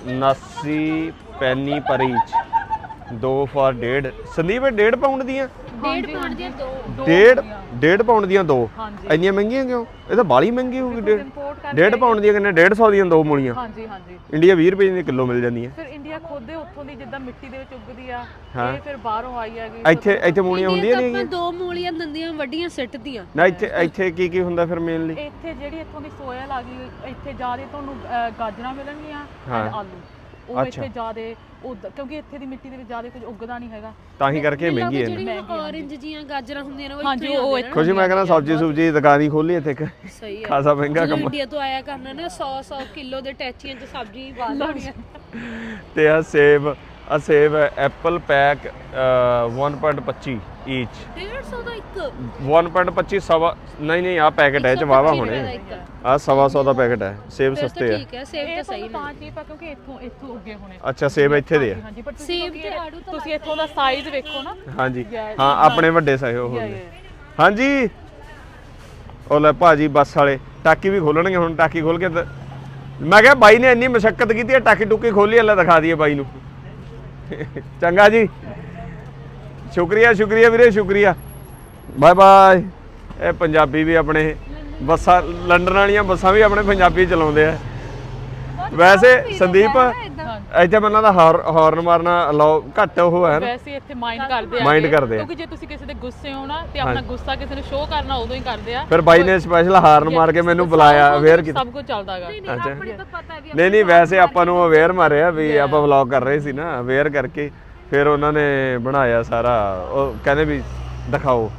79 ਪੈਨੀ ਪਰ ਈਚ 2 ਫॉर 1.5 ਸੰਦੀਪ ਇਹ 1.5 ਪਾਉਂਡ ਦੀਆਂ? 1.5 ਪਾਉਂਡ ਦੀਆਂ ਦੋ। 1.5 1.5 ਪਾਉਂਡ ਦੀਆਂ। ਦੋ? ਹਾਂਜੀ। ਇੰਨੀਆਂ ਮਹਿੰਗੀਆਂ ਕਿਉਂ? ਇਹ ਤਾਂ ਬਾਲੀ ਮਹਿੰਗੀ ਹੋਊਗੀ ਕਰਕੇ 1.5 ਪਾਉਂਡ ਦੀਆਂ ਕਿੰਨੇ 150 ਦੀਆਂ ਦੋ ਮੂਲੀਆਂ। ਹਾਂਜੀ ਹਾਂਜੀ। ਇੰਡੀਆ 20 ਰੁਪਏ ਦੀ ਕਿਲੋ ਮਿਲ ਜਾਂਦੀਆਂ। ਫਿਰ ਇੰਡੀਆ ਖੁਦ ਦੇ ਉੱਥੋਂ ਦੀ ਜਿੱਦਾਂ ਮਿੱਟੀ ਦੇ ਵਿੱਚ ਉੱਗਦੀ ਆ। ਇਹ ਫਿਰ ਬਾਹਰੋਂ ਆਈ ਹੈਗੀ। ਇੱਥੇ ਇੱਥੇ ਮੂਲੀਆਂ ਹੁੰਦੀਆਂ ਨਹੀਂ ਹੈਗੀਆਂ ਦੋ ਮੂਲੀਆਂ ਦੰਦੀਆਂ ਵੱਡੀਆਂ ਸਿੱਟਦੀਆਂ। ਨਾ ਇੱਥੇ ਇੱਥੇ ਕੀ ਕੀ ਹੁੰਦਾ ਫਿਰ ਮੇਨਲੀ ਇੱਥੇ ਜਿਹੜੀ ਇੱਥੋਂ ਦੀ ਸੋਇਲ ਆ ਗਈ ਇੱਥੇ ਜ਼ਿਆਦਾ ਤੁਹਾਨੂੰ ਗਾਜਰਾਂ ਮਿਲਣਗੀਆਂ ਆਲੂ। ਉਹ ਅੱਛਾ। ਇੱਥੇ ਜ਼ਿਆਦਾ ਉਦ- ਕਿਉਂਕਿ ਇੱਥੇ ਦੀ ਮਿੱਟੀ ਦੇ ਵਿੱਚ ਜ਼ਿਆਦਾ ਕੁਝ ਉੱਗਦਾ ਨਹੀਂ ਹੈਗਾ। ਤਾਂ ਹੀ ਕਰਕੇ ਮਹਿੰਗੀ ਹੈ ਜਿਹੜੀਆਂ orange ਜੀਆਂ ਗਾਜਰਾਂ ਹੁੰਦੀਆਂ ਨੇ ਉਹ ਹਾਂਜੀ, ਇੱਥੋਂ ਹੀ ਉਹ ਆਉਂਦੀਆਂ ਨੇ। ਖੁਸ਼ੀ ਮੈਂ ਕਹਿੰਦਾ ਸਬਜੀ ਸੁਬਜੀ ਦੀ ਦੁਕਾਨ ਹੀ ਖੋਲੀ ਇੱਥੇ ਇੱਕ। ਸਹੀ ਹੈ ਖਾਸਾ ਮਹਿੰਗਾ ਜਦੋਂ ਕੰਮ। ਇੰਡੀਆ ਤੋਂ ਆਇਆ ਕਰਨਾ ਨਾ 100 100 ਕਿਲੋ ਦੇ ਟੈਚੀਆਂ ਚ ਸਬਜ਼ੀ ਪਾ ਲੈਣੀ ਤੇ ਆ ਸੇਬ ਆ ਸੇਬ ਐਪਲ ਪੈਕ 1.25 ਈਚ 150 ਦਾ ਇੱਕ। 1.25 ਸਵਾ ਨਹੀਂ ਨਹੀਂ ਆ ਪੈਕੇਟ ਹੈ ਇਹ ਚ ਵਾਵਾ 125 ਰੁਪਏ ਦਾ ਹੋਣੇ। ਆ ਸਵਾ ਸੌ ਦਾ ਪੈਕੇਟ ਹੈ ਸੇਬ ਸਸਤੇ ਤਾਂ ਆ। ਠੀਕ ਹੈ ਸੇਬ ਇਹ ਤਾਂ ਸਹੀ ਤੁਹਾਨੂੰ ਨੇ ਤਾਂ ਚੀਪ ਆ ਕਿਉਂਕਿ ਇੱਥੋਂ ਇੱਥੋਂ ਉੱਗੇ ਹੋਣੇ। ਅੱਛਾ ਸੇਬ ਇੱਥੇ ਦੇ ਆ। ਹਾਂਜੀ ਪਰ ਤੁਸੀਂ ਸੇਬ ਕਿਉਂਕਿ ਤੇ ਆੜੂ ਤਾਂ ਤੁਸੀਂ ਇੱਥੋਂ ਦਾ ਸਾਈਜ਼ ਵੇਖੋ ਨਾ। ਹਾਂਜੀ ਹਾਂ ਆਪਣੇ ਵੱਡੇ ਸਹੀ ਉਹ ਹੁੰਦੇ. ਹਾਂਜੀ। ਉਹ ਲੈ ਭਾਜੀ ਬੱਸ ਵਾਲੇ ਟਾਕੀ ਵੀ ਖੋਲਣਗੇ ਹੁਣ ਟਾਕੀ ਖੋਲ ਕੇ ਮੈਂ ਕਿਹਾ ਬਾਈ ਨੇ ਇੰਨੀ ਮਸ਼ੱਕਤ ਕੀਤੀ ਹੈ ਟਾਕੀ ਟੁੱਕੀ ਖੋਲੀ ਅੱਲਾ ਦਿਖਾ ਦਈਏ ਬਾਈ ਨੂੰ। ਚੰਗਾ ਜੀ। ਸ਼ੁਕਰੀਆ ਸ਼ੁਕਰੀਆ ਵੀਰੇ ਸ਼ੁਕਰੀਆ। Bye bye. ਇਹ ਪੰਜਾਬੀ ਵੀ ਆਪਣੇ ਬੱਸਾਂ ਲੰਡਨ ਵਾਲੀਆਂ ਬੱਸਾਂ ਵੀ ਆਪਣੇ ਪੰਜਾਬੀ ਚਲਾਉਂਦੇ ਆ। ਵੈਸੇ ਸੰਦੀਪ ਇੱਥੇ ਮੈਨੂੰ ਦਾ ਹਾਰਨ ਮਾਰਨਾ ਅਲਾਉ ਘੱਟ ਉਹ ਹੈ ਨਾ। ਵੈਸੇ ਇੱਥੇ ਮਾਈਂਡ ਕਰਦੇ ਆ। Mind ਕਰਦੇ ਆ। ਕਿਉਂਕਿ ਜੇ ਤੁਸੀਂ ਕਿਸੇ ਦੇ ਗੁੱਸੇ ਹੋ ਨਾ ਤੇ ਆਪਣਾ ਗੁੱਸਾ ਕਿਸੇ ਨੂੰ ਸ਼ੋਅ ਕਰਨਾ ਉਦੋਂ ਹੀ ਕਰਦੇ ਆ। ਫਿਰ ਬਾਈ ਨੇ ਸਪੈਸ਼ਲ ਹਾਰਨ ਮਾਰ ਕੇ ਮੈਨੂੰ ਬੁਲਾਇਆ ਅਵੇਅਰ ਕੀਤਾ ਸਭ ਕੁਝ ਚੱਲਦਾ ਹੈਗਾ। ਅੱਛਾ। ਆਪਣੇ ਤਾਂ ਪਤਾ ਵੀ ਨਹੀਂ ਨਹੀਂ ਵੈਸੇ ਆਪਾਂ ਨੂੰ ਅਵੇਅਰ ਮਾਰਿਆ ਵੀ ਆਪਾਂ ਵਲੌਗ ਕਰ ਰਹੇ ਸੀ ਨਾ ਅਵੇਅਰ ਕਰਕੇ ਫਿਰ ਉਹਨਾਂ ਨੇ ਬਣਾਇਆ ਸਾਰਾ। ਉਹ ਕਹਿੰਦੇ ਵੀ ਦਿਖਾਓ।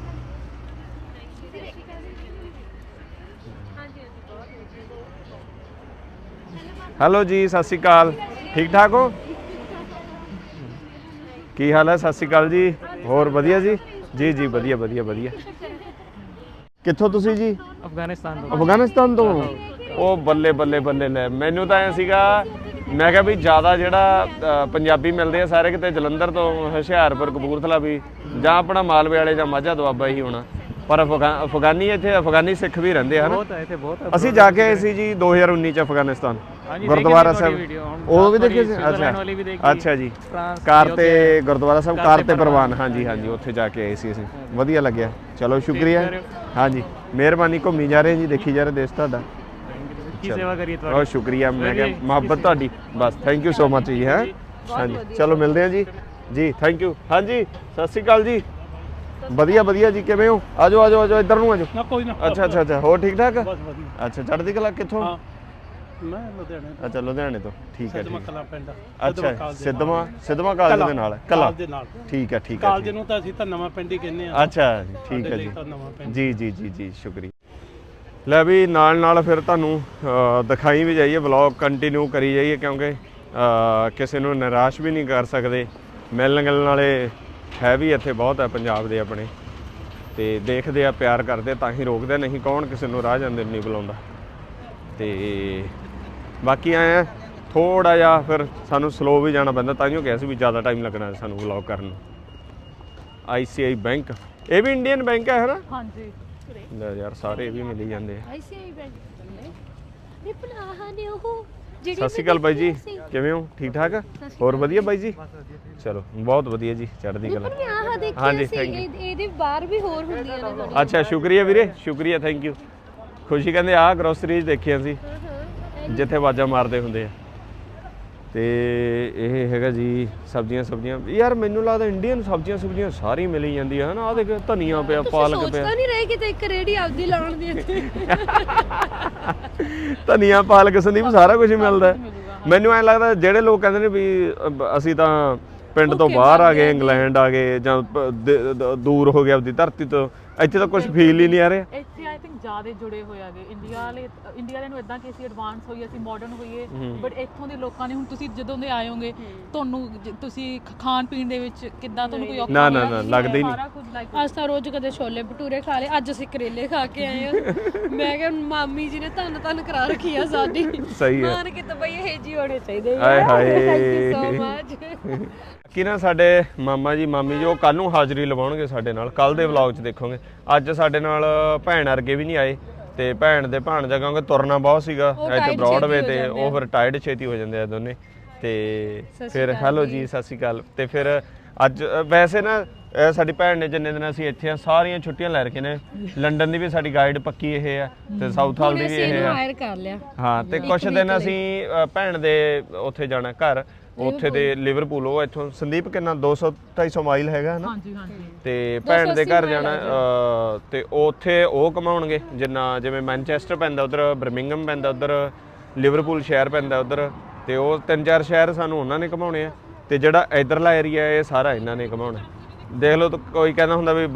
ਹੈਲੋ ਜੀ ਸਤਿ ਸ਼੍ਰੀ ਅਕਾਲ। ਠੀਕ ਠਾਕ ਹੋ? ਕੀ ਹਾਲ ਹੈ? ਸਤਿ ਸ਼੍ਰੀ ਅਕਾਲ ਜੀ। ਹੋਰ ਵਧੀਆ ਜੀ? ਜੀ ਜੀ ਵਧੀਆ ਵਧੀਆ ਵਧੀਆ। ਕਿੱਥੋਂ ਤੁਸੀਂ ਜੀ? ਅਫਗਾਨਿਸਤਾਨ ਤੋਂ। ਅਫਗਾਨਿਸਤਾਨ ਤੋਂ? ਉਹ ਬੱਲੇ ਬੱਲੇ ਬੱਲੇ ਲੈ ਮੈਨੂੰ ਤਾਂ ਐ ਸੀਗਾ ਮੈਂ ਕਿਹਾ ਵੀ ਜ਼ਿਆਦਾ ਜਿਹੜਾ ਅ, ਪੰਜਾਬੀ ਮਿਲਦੇ ਆ ਸਾਰੇ ਕਿਤੇ ਜਲੰਧਰ ਤੋਂ ਹੁਸ਼ਿਆਰਪੁਰ ਕਪੂਰਥਲਾ ਵੀ ਜਾਂ ਆਪਣਾ ਮਾਲਵੇ ਵਾਲੇ ਜਾਂ ਮਾਝਾ ਦੁਆਬਾ ਹੀ ਹੋਣਾ। ਪਰ ਅਫਗਾ- ਅਫਗਾਨੀ ਇੱਥੇ ਅਫਗਾਨੀ ਸਿੱਖ ਵੀ ਰਹਿੰਦੇ ਹਨ? ਬਹੁਤ ਹੈ ਇੱਥੇ ਬਹੁਤ ਹੈ ਅਸੀਂ ਜਾ ਕੇ ਆਏ ਸੀ ਜੀ 2019 ਚ ਅਫਗਾਨਿਸਤਾਨ। ਗੁਰਦੁਆਰਾ ਸਾਹਿਬ। ਉਹ ਵੀ ਦੇਖੇ ਸੀ ਦੇਖੀ, ਅੱਛਾ ਜੀ। ਕਾਰ ਤੇ ਗੁਰਦੁਆਰਾ ਸਾਹਿਬ ਕਾਰ ਤੇ ਪ੍ਰਵਾਨ। ਹਾਂਜੀ ਹਾਂਜੀ ਉੱਥੇ ਜਾ ਕੇ ਆਏ ਸੀ ਅਸੀਂ। ਵਧੀਆ ਲੱਗਿਆ। ਚਲੋ ਸ਼ੁਕਰੀਆ। ਹਾਂਜੀ ਮਿਹਰਬਾਨੀ ਘੁੰਮੀ ਜਾ ਰਹੇ ਜੀ ਦੇਖੀ ਜਾ ਰਹੇ ਦੇਸ਼ ਤੁਹਾਡਾ। ਕੀ ਸੇਵਾ ਕਰੀਏ ਤੁਹਾਡੀ? ਬਹੁਤ ਸ਼ੁਕਰੀਆ ਮੈਂ ਕਿਹਾ ਮੁਹੱਬਤ ਤੁਹਾਡੀ। ਬਸ ਥੈਂਕ ਯੂ ਸੋ ਮਚ ਜੀ ਹੈ? ਹਾਂਜੀ ਚਲੋ ਮਿਲਦੇ ਹਾਂ ਜੀ। ਜੀ ਥੈਂਕ ਯੂ ਹਾਂਜੀ ਸਤਿ ਸ਼੍ਰੀ ਅਕਾਲ ਜੀ। ਵਧੀਆ ਵਧੀਆ ਜੀ ਕਿਵੇਂ ਹੋ? ਆਜੋ ਆਜੋ ਆਜੋ ਇੱਧਰ ਨੂੰ ਆਜੋ ਨਾ ਕੋਈ ਨਾ। ਅੱਛਾ ਅੱਛਾ ਅੱਛਾ ਹੋਰ ਠੀਕ ਠਾਕ ਬਸ ਵਧੀਆ। ਅੱਛਾ ਚੜ੍ਹਦੀ ਕਲਾ ਕਿੱਥੋਂ? ਹਾਂ। ਮੈਂ ਲੁਧਿਆਣੇ ਤੋਂ। ਅੱਛਾ ਲੁਧਿਆਣੇ ਤੋਂ। ਠੀਕ ਹੈ ਸਿੱਧਵਾਂ ਠੀਕ ਕਲਾ ਪਿੰਡ ਅੱਛਾ ਸਿੱਧਵਾਂ ਸਿੱਧਵਾਂ ਕਾਲਜ ਦੇ ਨਾਲ ਕਲਾ। ਕਾਲਜ ਦੇ ਨਾਲ। ਠੀਕ ਹੈ ਠੀਕ ਹੈ ਕਾਲਜ ਨੂੰ ਤਾਂ ਅਸੀਂ ਤਾਂ ਨਵਾਂ ਪਿੰਡ ਹੀ ਕਹਿੰਦੇ ਆ ਅੱਛਾ ਜੀ, ਠੀਕ ਹੈ ਜੀ। ਤਾਂ ਨਵਾਂ ਪਿੰਡ। ਜੀ ਜੀ ਜੀ ਜੀ ਸ਼ੁਕਰੀਆ। ਲੈ ਵੀ ਨਾਲ ਨਾਲ ਫਿਰ ਤੁਹਾਨੂੰ ਅ, ਦਿਖਾਈ ਵੀ ਜਾਈਏ ਵਲੌਗ ਕੰਟੀਨਿਊ ਕਰੀ ਜਾਈਏ ਕਿਉਂਕਿ ਅ, ਕਿਸੇ ਨੂੰ ਨਿਰਾਸ਼ ਵੀ ਨਹੀਂ ਕਰ ਸਕਦੇ। ਮਿਲਣ ਗਿਲਣ ਵਾਲੇ ਹੈ ਵੀ ਇੱਥੇ ਬਹੁਤ ਹੈ ਪੰਜਾਬ ਦੇ ਆਪਣੇ। ਤੇ ਦੇਖਦੇ ਆ ਪਿਆਰ ਕਰਦੇ ਤਾਂ ਹੀ ਰੋਕਦੇ ਨਹੀਂ ਕੌਣ ਕਿਸੇ ਨੂੰ ਰਾਹ ਜਾਂਦੇ ਨਹੀਂ ਬੁਲਾਉਂਦਾ। ਤੇ ਬਾਕੀ ਆਏ ਆ ਥੋੜਾ ਜਿਹਾ ਫਿਰ ਸਾਨੂੰ ਸਲੋ ਵੀ ਜਾਣਾ ਪੈਂਦਾ ਤਾਂ ਹੀ ਕਿਹਾ ਸੀ ਵੀ ਜ਼ਿਆਦਾ ਟਾਈਮ ਲੱਗਣਾ ਸਾਨੂੰ ਵਲੌਗ ਕਰਨ ਨੂੰ। ਆਈਸੀਆਈ ਬੈਂਕ ਇਹ ਵੀ ਇੰਡੀਅਨ ਬੈਂਕ ਹੈ ਹਨਾ ਹਾਂਜੀ। ਲੈ ਯਾਰ ਸਾਰੇ ਇਹ ਵੀ ਮਿਲੀ ਜਾਂਦੇ ਆ। ਆਈਸੀਆਈ ਬੈਂਕ ਨੇ ਪਲਾਹਾ ਨੇ ਉਹ ਜਿਹੜੀ ਸਤਿ ਸ਼੍ਰੀ ਅਕਾਲ ਬਾਈ ਜੀ। ਕਿਵੇਂ ਹੋ? ਠੀਕ ਠਾਕ? ਹੋਰ ਵਧੀਆ ਬਾਈ ਜੀ? ਚਲੋ ਬਹੁਤ ਵਧੀਆ ਜੀ ਚੜ੍ਹਦੀ ਕਲਾ। ਮੈਂ ਆਹ ਸੀ ਇਹਦੇ ਬਾਹਰ ਵੀ ਹੋਰ ਹੁੰਦੀਆਂ ਨੇ। ਅੱਛਾ ਸ਼ੁਕਰੀਆ ਵੀਰੇ ਸ਼ੁਕਰੀਆ ਥੈਂਕ ਯੂ ਖੁਸ਼ੀ ਕਹਿੰਦੇ ਆਹ ਗਰੋਸਰੀਜ਼ ਦੇਖੀਆਂ ਸੀ। ਜਿੱਥੇ ਆਵਾਜ਼ਾਂ ਮਾਰਦੇ ਹੁੰਦੇ ਆ। ਤੇ ਇਹ ਹੈਗਾ ਜੀ ਸਬਜ਼ੀਆਂ ਸਬਜ਼ੀਆਂ। ਯਾਰ ਮੈਨੂੰ ਲੱਗਦਾ ਇੰਡੀਅਨ ਸਬਜ਼ੀਆਂ ਸਬਜ਼ੀਆਂ ਸਾਰੀ ਮਿਲੀ ਜਾਂਦੀਆਂ ਹਨ। ਆਹ ਦੇਖ ਧਨੀਆ ਪਿਆ ਤੁਸੀਂ ਪਾਲਕ ਪਿਆ। ਸੋਚਦਾ ਨਹੀਂ ਰਹੇ ਕਿਤੇ ਇੱਕ ਰੇੜੀ ਆਪਦੀ ਲਾਉਣ ਦੀ ਇੱਥੇ? ਧਨੀਆ ਪਾਲਕ ਸੰਦੀਪ ਸਾਰਾ ਕੁਝ ਮਿਲਦਾ। ਮੈਨੂੰ ਐਂ ਲੱਗਦਾ ਜਿਹੜੇ ਲੋਕ ਕਹਿੰਦੇ ਨੇ ਵੀ ਅਸੀਂ ਤਾਂ ਪਿੰਡ ਤੋਂ ਬਾਹਰ ਆ ਗਏ ਇੰਗਲੈਂਡ ਆ ਗਏ ਜਾਂ ਦੂਰ ਹੋ ਗਏ ਆਪਦੀ ਧਰਤੀ ਤੋਂ। ਇੱਥੇ ਤਾਂ ਕੁਝ ਫੀਲ ਹੀ ਨਹੀਂ ਆ ਰਿਹਾ। ਇੱਥੇ ਆਈ ਥਿੰਕ ਜ਼ਿਆਦਾ ਜੁੜੇ ਹੋਏ ਆਗੇ ਇੰਡੀਆ ਵਾਲੇ ਇੰਡੀਆ ਵਾਲਿਆਂ ਨੂੰ ਇਦਾਂ ਕਿ ਅਸੀਂ ਐਡਵਾਂਸ ਹੋਈਏ ਅਸੀਂ ਮਾਡਰਨ ਹੋਈਏ। ਬਟ ਇੱਥੋਂ ਦੇ ਲੋਕਾਂ ਨੇ ਹੁਣ ਤੁਸੀਂ ਜਦੋਂ ਦੇ ਆਏ ਹੋਗੇ ਤੁਹਾਨੂੰ ਜ- ਤੁਸੀਂ ਖ- ਖਾਣ ਪੀਣ ਦੇ ਵਿੱਚ ਕਿੱਦਾਂ ਤੁਹਾਨੂੰ ਕੋਈ ਔਖਾ ਨਾ, ਨਾ, ਹੋਇਆ? ਨਾ, ਲੱਗਦਾ ਹੀ ਨਹੀਂ। ਸਾਰਾ ਕੁਝ ਲਾਈਕ ਅੱਜ ਤਾਂ ਰੋਜ਼ ਕਦੇ ਛੋਲੇ ਭਟੂਰੇ ਖਾ ਲਏ ਅੱਜ ਅਸੀਂ ਕਰੇਲੇ ਖਾ ਕੇ ਆਏ ਆ *laughs* ਮੈਂ ਕਿਹਾ ਮਾਮੀ ਜੀ ਨੇ ਧੰਨ ਧੰਨ ਕਰਾ ਰੱਖੀ ਆ ਸਾਡੀ। ਸਹੀ ਹੈ। ਮਾਨ ਕਿਤੇ ਬਈ ਇਹ ਜੀ ਹੋਣੇ ਚਾਹੀਦੇ ਆਏ ਹਾਏ। ਥੈਂਕ ਯੂ ਸੋ ਮਚ ਕਿ ਨਾ ਸਾਡੇ ਮਾਮਾ ਜੀ ਮਾਮੀ ਜੀ ਉਹ ਕੱਲ ਨੂੰ ਹਾਜ਼ਰੀ ਲਵਾਉਣਗੇ ਸਾਡੇ ਨਾਲ। ਕੱਲ ਦੇ ਵਲੌਗ 'ਚ ਦੇਖੋਗੇ। ਅੱਜ ਸਾਡੇ ਨਾਲ ਭੈਣ ਅਰਗੇ ਵੀ ਨਹੀਂ ਆਏ ਤੇ ਭੈਣ ਦੇ ਭਾਣਜਾ ਕਿਉਂਕਿ ਤੁਰਨਾ ਬਹੁਤ ਸੀਗਾ ਇੱਥੇ ਬ੍ਰੌਡਵੇ ਤੇ ਉਹ ਫਿਰ ਟਾਇਰਡ ਛੇਤੀ ਹੋ ਜਾਂਦੇ ਆ ਦੋਨੇ। ਤੇ ਫਿਰ ਹੈਲੋ ਜੀ। ਸਤਿ ਸ਼੍ਰੀ ਅਕਾਲ। ਤੇ ਫਿਰ ਅੱਜ ਵੈਸੇ ਨਾ ਸਾਡੀ ਭੈਣ ਨੇ ਜਿੰਨੇ ਦਿਨ ਅਸੀਂ ਇੱਥੇ ਆ ਸਾਰੀਆਂ ਛੁੱਟੀਆਂ ਲੈ ਰੱਖੀਆਂ ਨੇ। ਲੰਡਨ ਦੀ ਵੀ ਸਾਡੀ ਗਾਈਡ ਪੱਕੀ ਇਹ ਆ ਤੇ ਸਾਊਥ ਹਾਲ ਦੀ ਵੀ ਇਹ ਆ। ਹਾਇਰ ਕਰ ਲਿਆ। ਹਾਂ ਤੇ ਕੁਛ ਦਿਨ ਅਸੀਂ ਭੈਣ ਦੇ ਉੱਥੇ ਜਾਣਾ ਘਰ। ਉੱਥੇ ਦੇ ਲਿਵਰਪੂਲ ਉਹ ਇੱਥੋਂ ਸੰਦੀਪ ਕਿੰਨਾ 200 250 ਮਾਈਲ ਹੈਗਾ ਹਨਾ? ਹਾਂਜੀ ਹਾਂਜੀ। ਤੇ ਭੈਣ ਦੇ 280 ਘਰ ਜਾਣਾ ਅ, ਤੇ ਉੱਥੇ ਉਹ ਕਮਾਉਣਗੇ ਜਿੰਨਾ ਜਿਵੇਂ ਮੈਨਚੈਸਟਰ ਪੈਂਦਾ ਉਧਰ ਬਰਮਿੰਗਮ ਪੈਂਦਾ ਉਧਰ ਲਿਵਰਪੂਲ ਸ਼ਹਿਰ ਪੈਂਦਾ ਉਧਰ ਤੇ ਉਹ ਤਿੰਨ ਚਾਰ ਸ਼ਹਿਰ ਸਾਨੂੰ ਉਹਨਾਂ ਨੇ ਕਮਾਉਣੇ ਆ ਤੇ ਜਿਹੜਾ ਇਧਰਲਾ ਏਰੀਆ ਇਹ ਸਾਰਾ ਇਹਨਾਂ ਨੇ ਕਮਾਉਣਾ। ਦੇਖ ਲਓ ਤਾਂ ਕੋਈ ਕਹਿੰਦਾ ਹੁੰਦਾ ਵੀ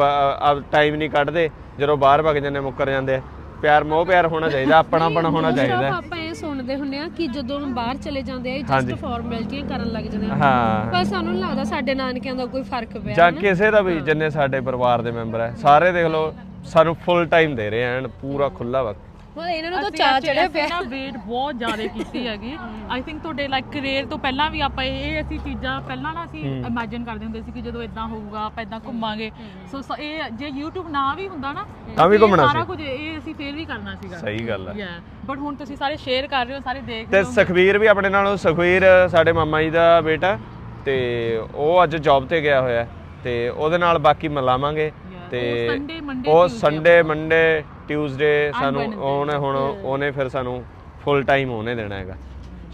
ਟਾਈਮ ਨਹੀਂ ਕੱਢਦੇ ਜਦੋਂ ਬਾਹਰ ਭੱਜ ਜਾਂਦੇ ਮੁੱਕਰ ਜਾਂਦੇ ਆ। ਪਿਆਰ ਮੋਹ ਪਿਆਰ ਹੋਣਾ ਚਾਹੀਦਾ ਆਪਣਾਪਣ ਹੋਣਾ Most of ਚਾਹੀਦਾ। ਆਪਾਂ ਸੁਣਦੇ ਹੁੰਨੇ ਆ ਕਿ ਜਦੋਂ ਬਾਹਰ ਚਲੇ ਜਾਂਦੇ ਆ। ਜਸਟ ਫਾਰਮੈਲਿਟੀਆਂ ਕਰਨ ਲੱਗ ਜਾਂਦੇ ਆ। ਹਾਂ। ਪਰ ਸਾਨੂੰ ਨੀ ਲੱਗਦਾ ਸਾਡੇ ਨਾਨਕਿਆਂ ਦਾ ਕੋਈ ਫ਼ਰਕ ਪਿਆ ਜਾਂ ਕਿਸੇ ਦਾ ਵੀ ਜਿੰਨੇ ਸਾਡੇ ਪਰਿਵਾਰ ਦੇ ਮੈਂਬਰ ਹੈ ਸਾਰੇ ਦੇਖ ਲਓ ਸਾਨੂੰ ਫੁੱਲ ਟਾਈਮ ਦੇ ਰਹੇ ਐਨ ਪੂਰਾ ਖੁੱਲਾ ਵਕਤ। ਮਤਲਬ ਇਹਨਾਂ ਨੂੰ ਤਾਂ ਚਾਹ ਚੜਿਆ ਪਿਆ ਨਾ ਵੇਟ ਬਹੁਤ ਜ਼ਿਆਦਾ ਕੀਤੀ ਹੈਗੀ। ਆਈ ਥਿੰਕ ਤੁਹਾਡੇ ਲਾਈਕ ਕੈਰੀਅਰ ਤੋਂ ਪਹਿਲਾਂ ਵੀ ਆਪਾਂ ਇਹ ਅਸੀਂ ਚੀਜ਼ਾਂ ਪਹਿਲਾਂ ਨਾ ਅਸੀਂ ਇਮੇਜਿਨ ਕਰਦੇ ਹੁੰਦੇ ਸੀ ਕਿ ਜਦੋਂ ਇਦਾਂ ਹੋਊਗਾ ਆਪਾਂ ਇਦਾਂ ਘੁੰਮਾਂਗੇ। ਸੋ ਇਹ ਜੇ YouTube ਨਾ ਵੀ ਹੁੰਦਾ ਨਾ ਤਾਂ ਵੀ ਘੁੰਮਣਾ ਸਾਰਾ ਸੀ। ਕੁਝ ਇਹ ਅਸੀਂ ਫੇਰ ਵੀ ਕਰਨਾ ਸੀਗਾ। ਸਹੀ ਗੱਲ ਹੈ ਬਟ ਹੁਣ ਤੁਸੀਂ ਸਾਰੇ ਸ਼ੇਅਰ ਕਰ ਰਹੇ ਹੋ ਸਾਰੇ ਦੇਖ ਤੇ ਰਹੇ ਹੋ। ਸੁਖਵੀਰ ਵੀ ਆਪਣੇ ਨਾਲ ਸੁਖਵੀਰ ਸਾਡੇ ਮਾਮਾ ਜੀ ਦਾ ਬੇਟਾ ਤੇ ਉਹ ਅੱਜ ਜੌਬ ਤੇ ਗਿਆ ਹੋਇਆ ਹੈ ਤੇ ਉਹਦੇ ਨਾਲ ਬਾਕੀ ਮਿਲਾਵਾਂਗੇ। ਤੇ ਉਹ Sunday, Monday, ਉਹ ਸੰਡੇ ਮੰਡੇ ਟਿਊਜ਼ਡੇ ਸਾਨੂੰ। ਉਹਨੇ ਹੁਣ ਉਹਨੇ ਫਿਰ ਸਾਨੂੰ ਫੁੱਲ ਟਾਈਮ ਉਹਨੇ ਦੇਣਾ ਹੈਗਾ।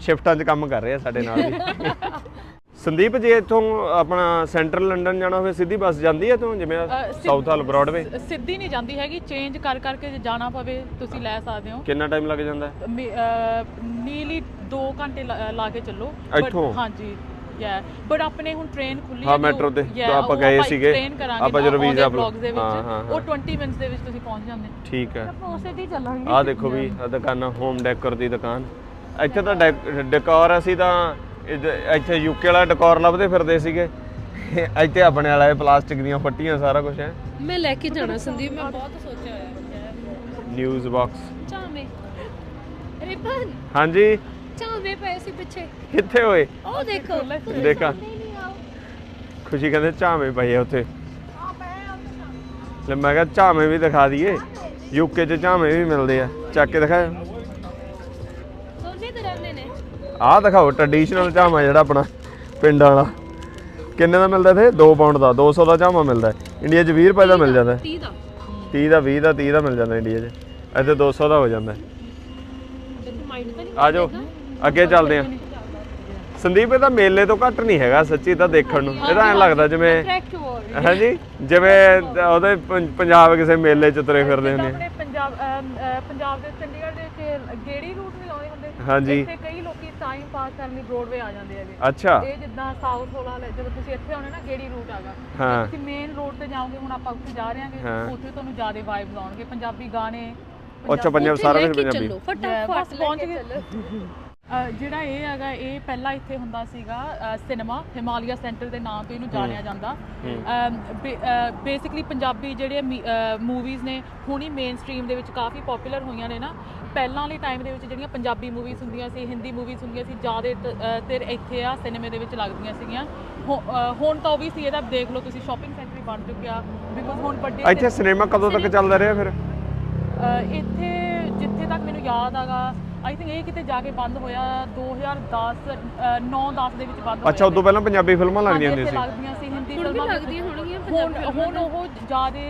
ਸ਼ਿਫਟਾਂ 'ਚ ਕੰਮ ਕਰ ਰਿਹਾ ਸਾਡੇ ਨਾਲ ਵੀ। *laughs* ਸੰਦੀਪ ਜੀ ਇੱਥੋਂ ਆਪਣਾ ਸੈਂਟਰਲ ਲੰਡਨ ਜਾਣਾ ਹੋਵੇ ਸਿੱਧੀ ਬੱਸ ਜਾਂਦੀ ਹੈ ਤੂੰ ਜਿਵੇਂ ਸਾਊਥ ਹਾਲ ਬ੍ਰੌਡਵੇ ਸਿੱਧੀ ਨਹੀਂ ਜਾਂਦੀ ਹੈਗੀ ਚੇਂਜ ਕਰ ਕਰਕੇ ਜੇ ਜਾਣਾ ਪਵੇ ਤੁਸੀਂ ਲੈ ਸਕਦੇ ਹੋ। ਕਿੰਨਾ ਟਾਈਮ ਲੱਗ ਜਾਂਦਾ? ਹੈ? ਨੀਲੀ 2 ਘੰਟੇ ਲਾ ਕੇ ਚੱਲੋ। ਇੱਥੋਂ? ਹਾਂਜੀ। ਯਾ ਬਟ ਆਪਣੇ ਹੁਣ ਟ੍ਰੇਨ ਖੁੱਲੀ ਹਾਂ, metro ਤੇ, ਜੋ ਆਪਾਂ ਗਏ ਸੀਗੇ, ਆਪਾਂ ਜਦੋਂ visa ਬਲੌਗ ਦੇ ਵਿੱਚ ਉਹ 20 ਮਿੰਟਸ ਦੇ ਵਿੱਚ ਤੁਸੀਂ ਪਹੁੰਚ ਜਾਂਦੇ। ਠੀਕ ਹੈ। ਉਸੇ ਦੀ ਚੱਲਾਂਗੇ। ਆਹ ਦੇਖੋ ਵੀ ਆਹ ਦੁਕਾਨਾਂ ਹੋਮ ਡੈਕੋਰ ਦੀ ਦੁਕਾਨ। ਇੱਥੇ ਤਾਂ ਡੈਕੋਰ ਅਸੀਂ ਤਾਂ ਇੱਥੇ ਯੂਕੇ ਵਾਲਾ ਡੈਕੋਰ ਲੱਭਦੇ ਫਿਰਦੇ ਸੀਗੇ। ਇੱਥੇ ਆਪਣੇ ਵਾਲਾ ਇਹ ਪਲਾਸਟਿਕ ਦੀਆਂ ਫੱਟੀਆਂ ਸਾਰਾ ਕੁਝ ਹੈ। ਮੈਂ ਲੈ ਕੇ ਜਾਣਾ ਸੰਦੀਪ ਮੈਂ ਬਹੁਤ ਸੋਚਿਆ ਹੋਇਆ। ਨਿਊਜ਼ ਬਾਕਸ ਚਾਵੇਂ ਰਿਪਨ ਹਾਂਜੀ? ਚਾਵੇਂ ਪਏ ਸੀ ਪਿੱਛੇ। ਕਿੱਥੇ ਹੋਏ? ਉਹ ਦੇਖੋ ਦੇਖਾਂ। ਖੁਸ਼ੀ ਕਹਿੰਦੇ ਝਾਵੇਂ ਪਏ ਆ ਉੱਥੇ। ਲੈ ਮੈਂ ਕਿਹਾ ਝਾਵੇਂ ਵੀ ਦਿਖਾ ਦਈਏ। ਯੂਕੇ 'ਚ ਝਾਵੇਂ ਵੀ ਮਿਲਦੇ ਆ। ਚੱਕ ਕੇ ਦਿਖਾਓ ਸੋਨੇ ਤੇ ਰਹਿੰਦੇ ਨੇ। ਆਹ ਦਿਖਾਓ ਟ੍ਰੈਡੀਸ਼ਨਲ ਝਾਮਾ ਜਿਹੜਾ ਆਪਣਾ ਪਿੰਡ ਵਾਲਾ। ਕਿੰਨੇ ਦਾ ਮਿਲਦਾ ਇੱਥੇ? 2 ਪਾਉਂਡ ਦਾ 200 ਦਾ ਝਾਮਾ ਮਿਲਦਾ। ਹੈ। ਇੰਡੀਆ 'ਚ 20 ਰੁਪਏ ਦਾ ਮਿਲ ਜਾਂਦਾ। ਹੈ। 30 ਦਾ। 30 ਦਾ 20 ਦਾ 30 ਦਾ ਮਿਲ ਜਾਂਦਾ ਇੰਡੀਆ 'ਚ। ਇੱਥੇ 200 ਦਾ ਹੋ ਜਾਂਦਾ। ਹੈ। ਤੈਨੂੰ ਮਾਈਂਡ ਤਾਂ ਨਹੀਂ ਆ ਜਾਓ। ਅੱਗੇ ਚੱਲਦੇ ਆ ਸੰਦੀਪ ਇਹ ਤਾਂ ਮੇਲੇ ਤੋਂ ਘੱਟ ਨਹੀਂ ਹੈਗਾ ਸੱਚੀ ਤਾਂ ਦੇਖਣ ਨੂੰ ਇਹ ਤਾਂ ਐਂ ਲੱਗਦਾ ਜਿਵੇਂ ਹਾਂਜੀ ਜਿਵੇਂ ਉਹਦੇ ਪੰ- ਪੰਜਾਬ ਕਿਸੇ ਮੇਲੇ 'ਚ ਤੁਰੇ ਫਿਰਦੇ ਹੁੰਦੇ ਆ। ਆਪਣੇ ਪੰਜਾਬ ਅਮ, ਅ, ਪੰਜਾਬ ਦੇ ਚੰਡੀਗੜ੍ਹ ਦੇ ਵਿੱਚ ਗੇੜੀ ਰੂਟ ਵੀ ਲਾਉਂਦੇ ਹੁੰਦੇ ਹਾਂਜੀ। ਇੱਥੇ ਕਈ ਲੋਕੀ ਟਾਈਮ ਪਾਸ ਕਰਨ ਲਈ ਬ੍ਰੋਡਵੇ ਆ ਜਾਂਦੇ ਹੈਗੇ ਅੱਛਾ ਇਹ ਜਿੱਦਾਂ ਸਾਊਥ ਹੋਲਾ ਲੈ- ਜਦੋਂ ਤੁਸੀਂ ਇੱਥੇ ਆਉਣੇ ਨਾ ਗੇੜੀ ਰੂਟ ਆਗਾ ਹਾਂ। ਤੁਸੀਂ ਮੇਨ ਰੋਡ ਤੇ ਜਾਓਗੇ ਹੁਣ ਆਪਾਂ ਉੱਥੇ ਜਾ ਰਹੇ ਹਾਂ। ਹਾਂਗੇ ਉੱਥੇ ਤੁਹਾਨੂੰ ਜ਼ਿਆਦਾ ਵਾਈਬਸ ਆਉਣਗੇ ਪੰਜਾਬੀ ਗਾਣੇ ਅੱਛਾ ਪੰਜਾਬ ਸਾਰਾ ਲੈ ਕੁਝ ਕੇ ਪੰਜਾਬੀ ਚੱਲੋ Yeah, ਫਟਾਫਟ ਬਸ ਲੈ ਪਹੁੰਚ ਕੇ ਗਏ। ਚੱਲੋ ਅ, ਜਿਹੜਾ ਇਹ ਹੈਗਾ ਇਹ ਪਹਿਲਾਂ ਇੱਥੇ ਹੁੰਦਾ ਸੀਗਾ ਸਿਨੇਮਾ ਹਿਮਾਲਿਆ ਸੈਂਟਰ ਦੇ ਨਾਮ ਤੋਂ ਇਹਨੂੰ ਜਾਣਿਆ ਜਾਂਦਾ। ਬੇਸਿਕਲੀ ਪੰਜਾਬੀ ਜਿਹੜੇ ਮੂਵੀਜ਼ ਨੇ ਹੁਣੀ ਮੇਨ ਸਟ੍ਰੀਮ ਦੇ ਵਿੱਚ ਕਾਫੀ ਪਪੂਲਰ ਹੋਈਆਂ ਨੇ ਨਾ। ਪਹਿਲਾਂ ਵਾਲੇ ਟਾਈਮ ਦੇ ਵਿੱਚ ਜਿਹੜੀਆਂ ਪੰਜਾਬੀ ਮੂਵੀਜ਼ ਹੁੰਦੀਆਂ ਸੀ ਹਿੰਦੀ ਮੂਵੀਜ਼ ਹੁੰਦੀਆਂ ਸੀ ਜ਼ਿਆਦਾ ਤੇ ਇੱਥੇ ਆ ਸਿਨੇਮੇ ਦੇ ਵਿੱਚ ਲੱਗਦੀਆਂ ਸੀਗੀਆਂ। ਹੁ- ਅ, ਹੁਣ ਤਾਂ ਉਹ ਵੀ ਸੀ ਇਹਦਾ ਦੇਖ ਲਓ ਤੁਸੀਂ ਸ਼ਾਪਿੰਗ ਸੈਂਟਰ ਵੀ ਬਣ ਚੁੱਕਿਆ ਬਿਕੋਜ਼ ਹੁਣ ਵੱਡੇ ਇੱਥੇ ਸਿਨੇਮਾ ਕਦੋਂ ਤੱਕ ਚੱਲਦਾ ਰਿਹਾ ਫਿਰ? ਅ, ਇੱਥੇ ਜਿੱਥੇ ਤੱਕ ਮੈਨੂੰ ਯਾਦ ਆਗਾ ਆਈ ਥਿੰਕ ਇਹ ਕਿਤੇ ਜਾ ਕੇ ਬੰਦ ਹੋਇਆ 2010 9-10 ਦੇ ਵਿੱਚ ਬੰਦ ਹੋਇਆ ਅੱਛਾ ਉਦੋਂ ਪਹਿਲਾਂ ਪੰਜਾਬੀ ਫਿਲਮਾਂ ਲੱਗਦੀਆਂ ਹੁੰਦੀਆਂ ਸੀ। ਲੱਗਦੀਆਂ ਸੀ ਹਿੰਦੀ ਹੁਣ ਵੀ ਫਿਲਮਾਂ ਲੱਗਦੀਆਂ ਹੋਣਗੀਆਂ ਹੁਣ ਪੰਜਾਬੀ ਹੁਣ ਉਹ ਜਿਆਦੇ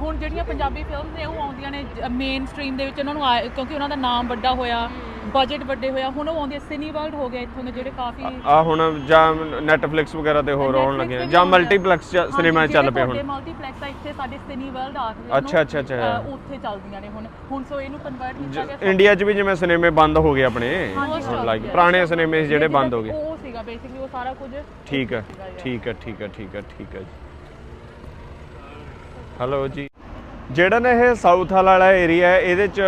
ਹੁਣ ਜਿਹੜੀਆਂ ਪੰਜਾਬੀ ਫਿਲਮਸ ਨੇ ਉਹ ਆਉਂਦੀਆਂ ਨੇ ਮੇਨ ਸਟ੍ਰੀਮ ਦੇ ਵਿੱਚ ਉਹਨਾਂ ਨੂੰ ਆਏ- ਕਿਉਂਕਿ ਉਹਨਾਂ ਦਾ ਨਾਮ ਵੱਡਾ ਹੋਇਆ ਬਜਟ ਵੱਡੇ ਹੋਇਆ ਹੁਣ ਉਹ ਆਉਂਦੇ ਸਿਨੀ ਵਰਲਡ ਹੋ ਗਿਆ ਇੱਥੋਂ ਦੇ ਜਿਹੜੇ ਕਾਫੀ ਆ ਹੁਣ ਜਾਂ ਨੈਟਫਲਿਕਸ ਵਗੈਰਾ ਤੇ ਹੋਰ ਆਉਣ ਲੱਗੇ ਆ, ਜਾਂ ਮਲਟੀਪਲੈਕਸ ਸਿਨੇਮਾ ਚੱਲ ਪਏ ਹੁਣ। ਮਲਟੀਪਲੈਕਸ ਆ ਇੱਥੇ ਸਾਡੇ ਸਿਨੀ ਵਰਲਡ ਆ ਅੱਛਾ, ਅੱਛਾ, ਅੱਛਾ। ਉੱਥੇ ਚੱਲਦੀਆਂ ਨੇ ਹੁਣ। ਹੁਣ ਸੋ ਇਹਨੂੰ ਕਨਵਰਟ ਕੀਤਾ ਗਿਆ ਇੰਡੀਆ 'ਚ ਵੀ ਜਿਵੇਂ ਸਿਨੇਮੇ ਬੰਦ ਹੋ ਗਏ ਆਪਣੇ ਹਾਂਜੀ, ਲਾਈਕ ਪੁਰਾਣੇ ਸਿਨੇਮੇ ਜਿਹੜੇ ਬੰਦ ਹੋ ਗਏ। ਉਹ ਸੀਗਾ ਬੇਸਿਕਲੀ ਉਹ ਸਾਰਾ ਕੁਝ ਠੀਕ ਹੈ ਠੀਕ ਹੈ ਠੀਕ ਹੈ ਠੀਕ ਹੈ ਠੀਕ ਹੈ ਜੀ। ਹੈਲੋ ਜੀ। ਜਿਹੜਾ ਨਾ ਇਹ ਸਾਊਥ ਵਾਲਾ ਏਰੀਆ ਹੈ ਇਹਦੇ ਚ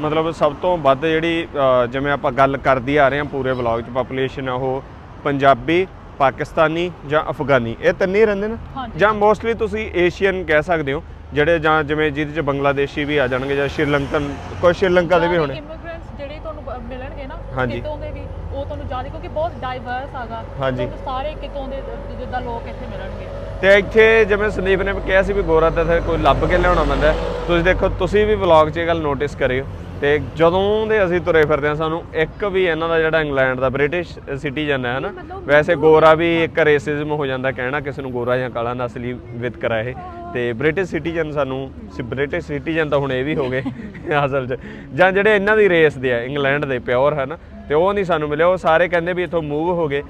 ਮਤਲਬ ਸਭ ਤੋਂ ਵੱਧ ਜਿਹੜੀ ਜਿਵੇਂ ਆਪਾਂ ਗੱਲ ਕਰਦੀ ਆ ਰਹੇ ਹਾਂ ਪੂਰੇ ਵਲੌਗ ਚ ਪਾਪੂਲੇਸ਼ਨ ਆ ਉਹ ਪੰਜਾਬੀ ਪਾਕਿਸਤਾਨੀ ਜਾਂ ਅਫਗਾਨੀ। ਇਹ ਤਿੰਨੇ ਹੀ ਰਹਿੰਦੇ ਨੇ। ਜਾਂ ਮੋਸਟਲੀ ਤੁਸੀਂ ਏਸ਼ੀਅਨ ਕਹਿ ਸਕਦੇ ਹੋ ਜਿਹੜੇ ਜਾਂ ਜਿਵੇਂ ਜਿਹਦੇ ਚ ਬੰਗਲਾਦੇਸ਼ੀ ਵੀ ਆ ਜਾਣਗੇ ਜਾਂ ਸ਼੍ਰੀਲੰਕਨ ਕੋਈ ਸ਼੍ਰੀਲੰਕਾ ਦੇ ਵੀ ਹੋਣੇ। ਇਮੀਗ੍ਰੈਂਟਸ ਜਿਹੜੇ ਤੁਹਾਨੂੰ ਮਿਲਣਗੇ ਨਾ ਹਾਂਜੀ। ਕਿਤੋਂ ਦੇ ਵੀ। ਉਹ ਤੁਹਾਨੂੰ ਜ਼ਿਆਦਾ ਕਿਉਂਕਿ ਬਹੁਤ ਡਾਈਵਰਸ ਹਾਂਜੀ। ਤੁਹਾਨੂੰ ਸਾਰੇ ਕਿਤੋਂ ਦੇ ਜਿੱਦਾਂ ਲੋਕ ਇੱਥੇ ਮਿਲਣਗੇ ਤੇ ਇੱਥੇ ਜਿਵੇਂ ਸੰਦੀਪ ਨੇ ਕਿਹਾ ਸੀ ਵੀ ਗੋਰਾ ਤਾਂ ਇੱਥੇ ਕੋਈ ਲੱਭ ਕੇ ਲਿਆਉਣਾ ਪੈਂਦਾ ਹੈ। ਤੁਸੀਂ ਦੇਖੋ ਤੁਸੀਂ ਵੀ ਵਲੌਗ 'ਚ ਇਹ ਗੱਲ ਨੋਟਿਸ ਕਰਿਓ ਤੇ ਜਦੋਂ ਦੇ ਅਸੀਂ ਤੁਰੇ ਫਿਰਦੇ ਹਾਂ ਸਾਨੂੰ ਇੱਕ ਵੀ ਇਹਨਾਂ ਦਾ ਜਿਹੜਾ ਇੰਗਲੈਂਡ ਦਾ ਬ੍ਰਿਟਿਸ਼ ਸਿਟੀਜ਼ਨ ਹੈ ਹਨਾ ਵੈਸੇ ਗੋਰਾ ਵੀ ਇੱਕ ਰੇਸਿਜ਼ਮ ਹੋ ਜਾਂਦਾ ਕਹਿਣਾ ਕਿਸੇ ਨੂੰ ਗੋਰਾ ਜਾਂ ਕਾਲਾ ਨਸਲੀ ਵਿਤਕਰਾ ਇਹ ਤੇ ਬ੍ਰਿਟਿਸ਼ ਸਿਟੀਜ਼ਨ ਸਾਨੂੰ ਬ੍ਰਿਟਿਸ਼ ਸਿਟੀਜ਼ਨ ਤਾਂ ਹੁਣ ਇਹ ਵੀ ਹੋ ਗਏ *laughs* ਅਸਲ 'ਚ ਜਾਂ ਜਿਹੜੇ ਇਹਨਾਂ ਦੀ ਰੇਸ ਦੇ ਆ ਇੰਗਲੈਂਡ ਦੇ ਪਿਓਰ ਹੈ ਨਾ ਤੇ ਉਹ ਨਹੀਂ ਸਾਨੂੰ ਮਿਲੇ ਉਹ ਸਾਰੇ ਕਹਿੰਦੇ ਵੀ ਇੱਥੋਂ ਮੂਵ ਹੋ ਗਏ।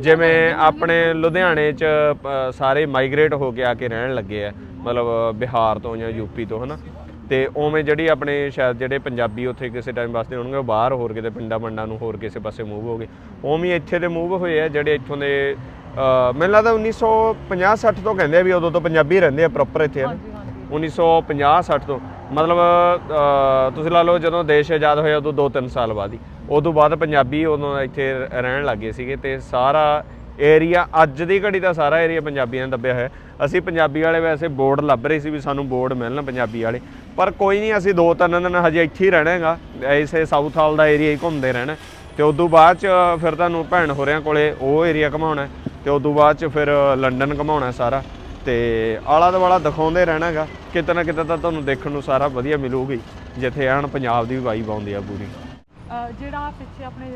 ਜਿਵੇਂ ਆਪਣੇ ਲੁਧਿਆਣੇ ਚ ਅ, ਸਾਰੇ ਮਾਈਗ੍ਰੇਟ ਹੋ ਕੇ ਆ ਕੇ ਰਹਿਣ ਲੱਗੇ ਆ। ਮਤਲਬ ਬਿਹਾਰ ਤੋਂ ਜਾਂ ਯੂਪੀ ਤੋਂ ਹਨਾ? ਤੇ ਉਵੇਂ ਜਿਹੜੀ ਆਪਣੇ ਸ਼ਾਇਦ ਜਿਹੜੇ ਪੰਜਾਬੀ ਉੱਥੇ ਕਿਸੇ ਟਾਈਮ ਵਾਸਤੇ ਹੋਣਗੇ ਉਹ ਬਾਹਰ ਹੋਰ ਕਿਤੇ ਪਿੰਡਾਂ ਮੰਡਾਂ ਨੂੰ ਹੋਰ ਕਿਸੇ ਪਾਸੇ ਮੂਵ ਹੋ ਗਏ। ਉਵੇਂ ਹੀ ਇੱਥੇ ਦੇ ਮੂਵ ਹੋਏ ਆ ਜਿਹੜੇ ਇੱਥੋਂ ਦੇ ਅ, ਮੈਨੂੰ ਲੱਗਦਾ 1950 60 ਤੋਂ ਕਹਿੰਦੇ ਆ ਵੀ ਉਦੋਂ ਤੋਂ ਪੰਜਾਬੀ ਰਹਿੰਦੇ ਆ ਪ੍ਰੋਪਰ ਇੱਥੇ ਹਨਾ? 1950 60 ਤੋਂ। ਮਤਲਬ ਅ, ਤੁਸੀਂ ਲਾ ਲਓ ਜਦੋਂ ਦੇਸ਼ ਆਜ਼ਾਦ ਹੋਇਆ ਉਦੋਂ 2-3 ਸਾਲ ਬਾਅਦ ਹੀ। ਉਦੋਂ ਬਾਅਦ ਪੰਜਾਬੀ ਉਦੋਂ ਇੱਥੇ ਰਹਿਣ ਲੱਗੇ ਸੀਗੇ ਤੇ ਸਾਰਾ ਏਰੀਆ ਅੱਜ ਦੀ ਘੜੀ ਦਾ ਸਾਰਾ ਏਰੀਆ ਪੰਜਾਬੀਆਂ ਨੇ ਦੱਬਿਆ ਹੋਇਆ। ਅਸੀਂ ਪੰਜਾਬੀ ਵਾਲੇ ਵੈਸੇ ਬੋਰਡ ਲੱਭ ਰਹੇ ਸੀ ਵੀ ਸਾਨੂੰ ਬੋਰਡ ਮਿਲਣ ਪੰਜਾਬੀ ਵਾਲੇ। ਪਰ ਕੋਈ ਨਹੀਂ ਅਸੀਂ ਦੋ ਤਿੰਨ ਦਿਨ ਹਜੇ ਇੱਥੇ ਹੀ ਰਹਿਣਾ ਹੈਗਾ ਐਸੇ ਸਾਊਥ ਹਾਲ ਦਾ ਏਰੀਆ ਹੀ ਘੁੰਮਦੇ ਰਹਿਣਾ। ਤੇ ਉਦੋਂ ਬਾਅਦ ਚ ਫਿਰ ਤੁਹਾਨੂੰ ਭੈਣ ਹੋਰਿਆਂ ਕੋਲੇ ਉਹ ਏਰੀਆ ਘਮਾਉਣਾ। ਹੈ, ਤੇ ਉਦੋਂ ਬਾਅਦ ਚ ਫਿਰ ਲੰਡਨ ਘਮਾਉਣਾ ਸਾਰਾ। ਤੇ ਆਲਾ ਦੁਆਲਾ ਦਿਖਾਉਂਦੇ ਰਹਿਣਾਗਾ। ਕਿਤੇ ਨਾ ਕਿਤੇ ਤਾਂ ਤੁਹਾਨੂੰ ਦੇਖਣ ਨੂੰ ਸਾਰਾ ਵਧੀਆ ਮਿਲੂਗੀ। ਜਿੱਥੇ ਆਣ ਪੰਜਾਬ ਦੀ ਵਾਈਬ ਆਉਂਦੀ ਆ ਪੂਰੀ। ਜਿਹੜਾ ਪਿੱਛੇ ਆਪਣੇ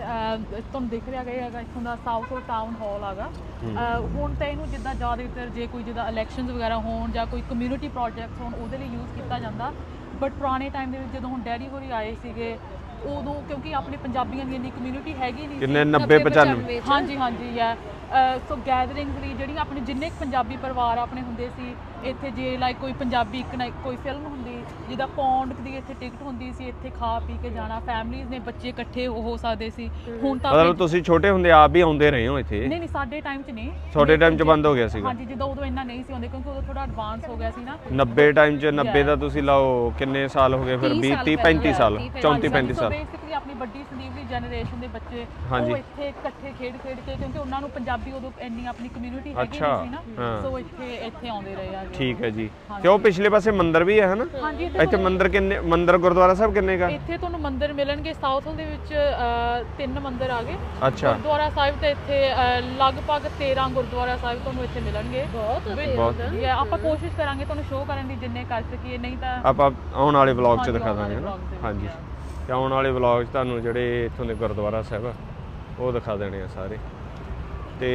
ਤੁਹਾਨੂੰ ਦਿਖ ਰਿਹਾ ਹੈਗਾ ਇੱਥੋਂ ਦਾ ਸਾਊਥ ਹੋ ਟਾਊਨ ਹਾਲ ਹੈਗਾ ਹੁਣ ਤਾਂ ਇਹਨੂੰ ਜਿੱਦਾਂ ਜ਼ਿਆਦਾਤਰ ਜੇ ਕੋਈ ਜਿੱਦਾਂ ਇਲੈਕਸ਼ਨਸ ਵਗੈਰਾ ਹੋਣ ਜਾਂ ਕੋਈ ਕਮਿਊਨਿਟੀ ਪ੍ਰੋਜੈਕਟਸ ਹੋਣ ਉਹਦੇ ਲਈ ਯੂਜ਼ ਕੀਤਾ ਜਾਂਦਾ। ਬਟ ਪੁਰਾਣੇ ਟਾਈਮ ਦੇ ਵਿੱਚ ਜਦੋਂ ਹੁਣ ਡੈਡੀ ਹੋਰੀ ਆਏ ਸੀਗੇ ਉਦੋਂ ਕਿਉਂਕਿ ਆਪਣੇ ਪੰਜਾਬੀਆਂ ਦੀ ਇੰਨੀ ਕਮਿਊਨਿਟੀ ਹੈਗੀ ਨਹੀਂ ਕਿੰਨੇ 90 95 ਹਾਂਜੀ ਹਾਂਜੀ ਹੈ। ਸੋ ਗੈਦਰਿੰਗਸ ਲਈ ਜਿਹੜੀ ਆਪਣੇ ਜਿੰਨੇ ਪੰਜਾਬੀ ਪਰਿਵਾਰ ਆਪਣੇ ਹੁੰਦੇ ਸੀ ਇੱਥੇ ਜੇ ਲਾਈਕ ਕੋਈ ਪੰਜਾਬੀ ਇੱਕ ਨਾ ਇੱਕ ਕੋਈ ਫਿਲਮ ਹੁੰਦੀ ਜਿੱਦਾਂ ਪੌਂਡ ਦੀ ਇੱਥੇ ਟਿਕਟ ਹੁੰਦੀ ਸੀ ਇੱਥੇ ਖਾ ਪੀ ਕੇ ਜਾਣਾ ਫੈਮਲੀਆਂ ਨੇ ਬੱਚੇ ਇਕੱਠੇ ਹੋ ਹੋ ਸਕਦੇ ਸੀ। ਹੁਣ ਤਾਂ ਮਤਲਬ ਤੁਸੀਂ ਛੋਟੇ ਹੁੰਦੇ ਆਪ ਵੀ ਆਉਂਦੇ ਰਹੇ ਹੋ ਇੱਥੇ? ਨਹੀਂ ਨਹੀਂ ਸਾਡੇ ਟਾਈਮ 'ਚ ਨਹੀਂ। ਤੁਹਾਡੇ ਟਾਈਮ 'ਚ ਬੰਦ ਹੋ ਗਿਆ ਸੀਗਾ? ਹਾਂਜੀ ਜਦੋਂ ਉਦੋਂ ਇੰਨਾ ਨਹੀਂ ਸੀ ਹੁੰਦੇ ਕਿਉਂਕਿ ਉਦੋਂ ਥੋੜਾ ਐਡਵਾਂਸ ਹੋ ਗਿਆ ਸੀ ਨਾ। 90 ਟਾਈਮ 'ਚ 90 ਦਾ ਤੁਸੀਂ ਲਾਓ ਕਿੰਨੇ ਸਾਲ ਹੋ ਗਏ ਫਿਰ? 20 30 35 ਸਾਲ 34 35 ਸਾਲ। ਬੇਸਿਕਲੀ ਆਪਣੀ ਵੱਡੀ ਸੰਦੀਪ ਦੀ ਜਨਰੇਸ਼ਨ ਦੇ ਬੱਚੇ ਹਾਂਜੀ। ਉਹ ਇੱਥੇ ਇਕੱਠੇ ਖੇਡ ਖੇਡ ਕੇ ਕਿਉਂਕਿ ਉਹਨਾਂ ਨੂੰ ਪੰਜਾਬੀ ਉਦੋਂ ਇੰਨੀ ਆਪਣੀ ਕਮਿਊਨਿਟੀ ਹੈਗੀ ਅੱਛਾ, ਨਹੀਂ ਸੀ ਨਾ। ਸੋ ਇੱਥੇ ਇੱਥੇ ਆਉਂਦੇ ਰਹੇ ਆ। ਠੀਕ ਹੈ ਜੀ। ਤੇ ਉਹ ਪਿਛਲੇ ਪਾਸੇ ਮੰਦਿਰ ਵੀ ਹੈ ਹਨਾ? ਹਾਂਜੀ। ਇੱਥੇ ਇੱਥੇ ਮੰਦਿਰ ਕਿੰਨੇ ਮੰਦਿਰ ਗੁਰਦੁਆਰਾ ਸਾਹਿਬ ਕਿੰਨੇ ਕਾ ਇੱਥੇ ਤੁਹਾਨੂੰ ਮੰਦਿਰ ਮਿਲਣਗੇ ਸਾਊਥ ਹਾਲ ਦੇ ਵਿੱਚ ਅ, ਤਿੰਨ ਮੰਦਿਰ ਆ ਗਏ। ਅੱਛਾ। ਗੁਰਦੁਆਰਾ ਸਾਹਿਬ ਤੇ ਇੱਥੇ ਅ, ਲਗਭਗ 13 ਗੁਰਦੁਆਰਾ ਸਾਹਿਬ ਤੁਹਾਨੂੰ ਇੱਥੇ ਮਿਲਣਗੇ। ਬਹੁਤ ਬਹੁਤ। ਆਪਾਂ ਕੋਸ਼ਿਸ਼ ਕਰਾਂਗੇ ਤੁਹਾਨੂੰ ਸ਼ੋਅ ਕਰਨ ਦੀ ਜਿੰਨੇ ਕਰ ਸਕੀਏ ਨਹੀਂ ਤਾਂ ਆਪਾਂ ਆਉਣ ਵਾਲੇ ਵਲੌਗ 'ਚ ਹਾਂਜੀ, ਦਿਖਾ ਆਉਣ ਦਾਂਗੇ ਵਾਲੇ ਨਾ। vlog ਦੇ ਵਿੱਚ, ਹਾਂਜੀ ਤੇ ਆਉਣ ਵਾਲੇ ਵਲੌਗ 'ਚ ਤੁਹਾਨੂੰ ਜਿਹੜੇ ਇੱਥੋਂ ਦੇ ਗੁਰਦੁਆਰਾ ਸਾਹਿਬ ਆ ਉਹ ਦਿਖਾ ਦੇਣੇ ਆ ਸਾਰੇ। ਤੇ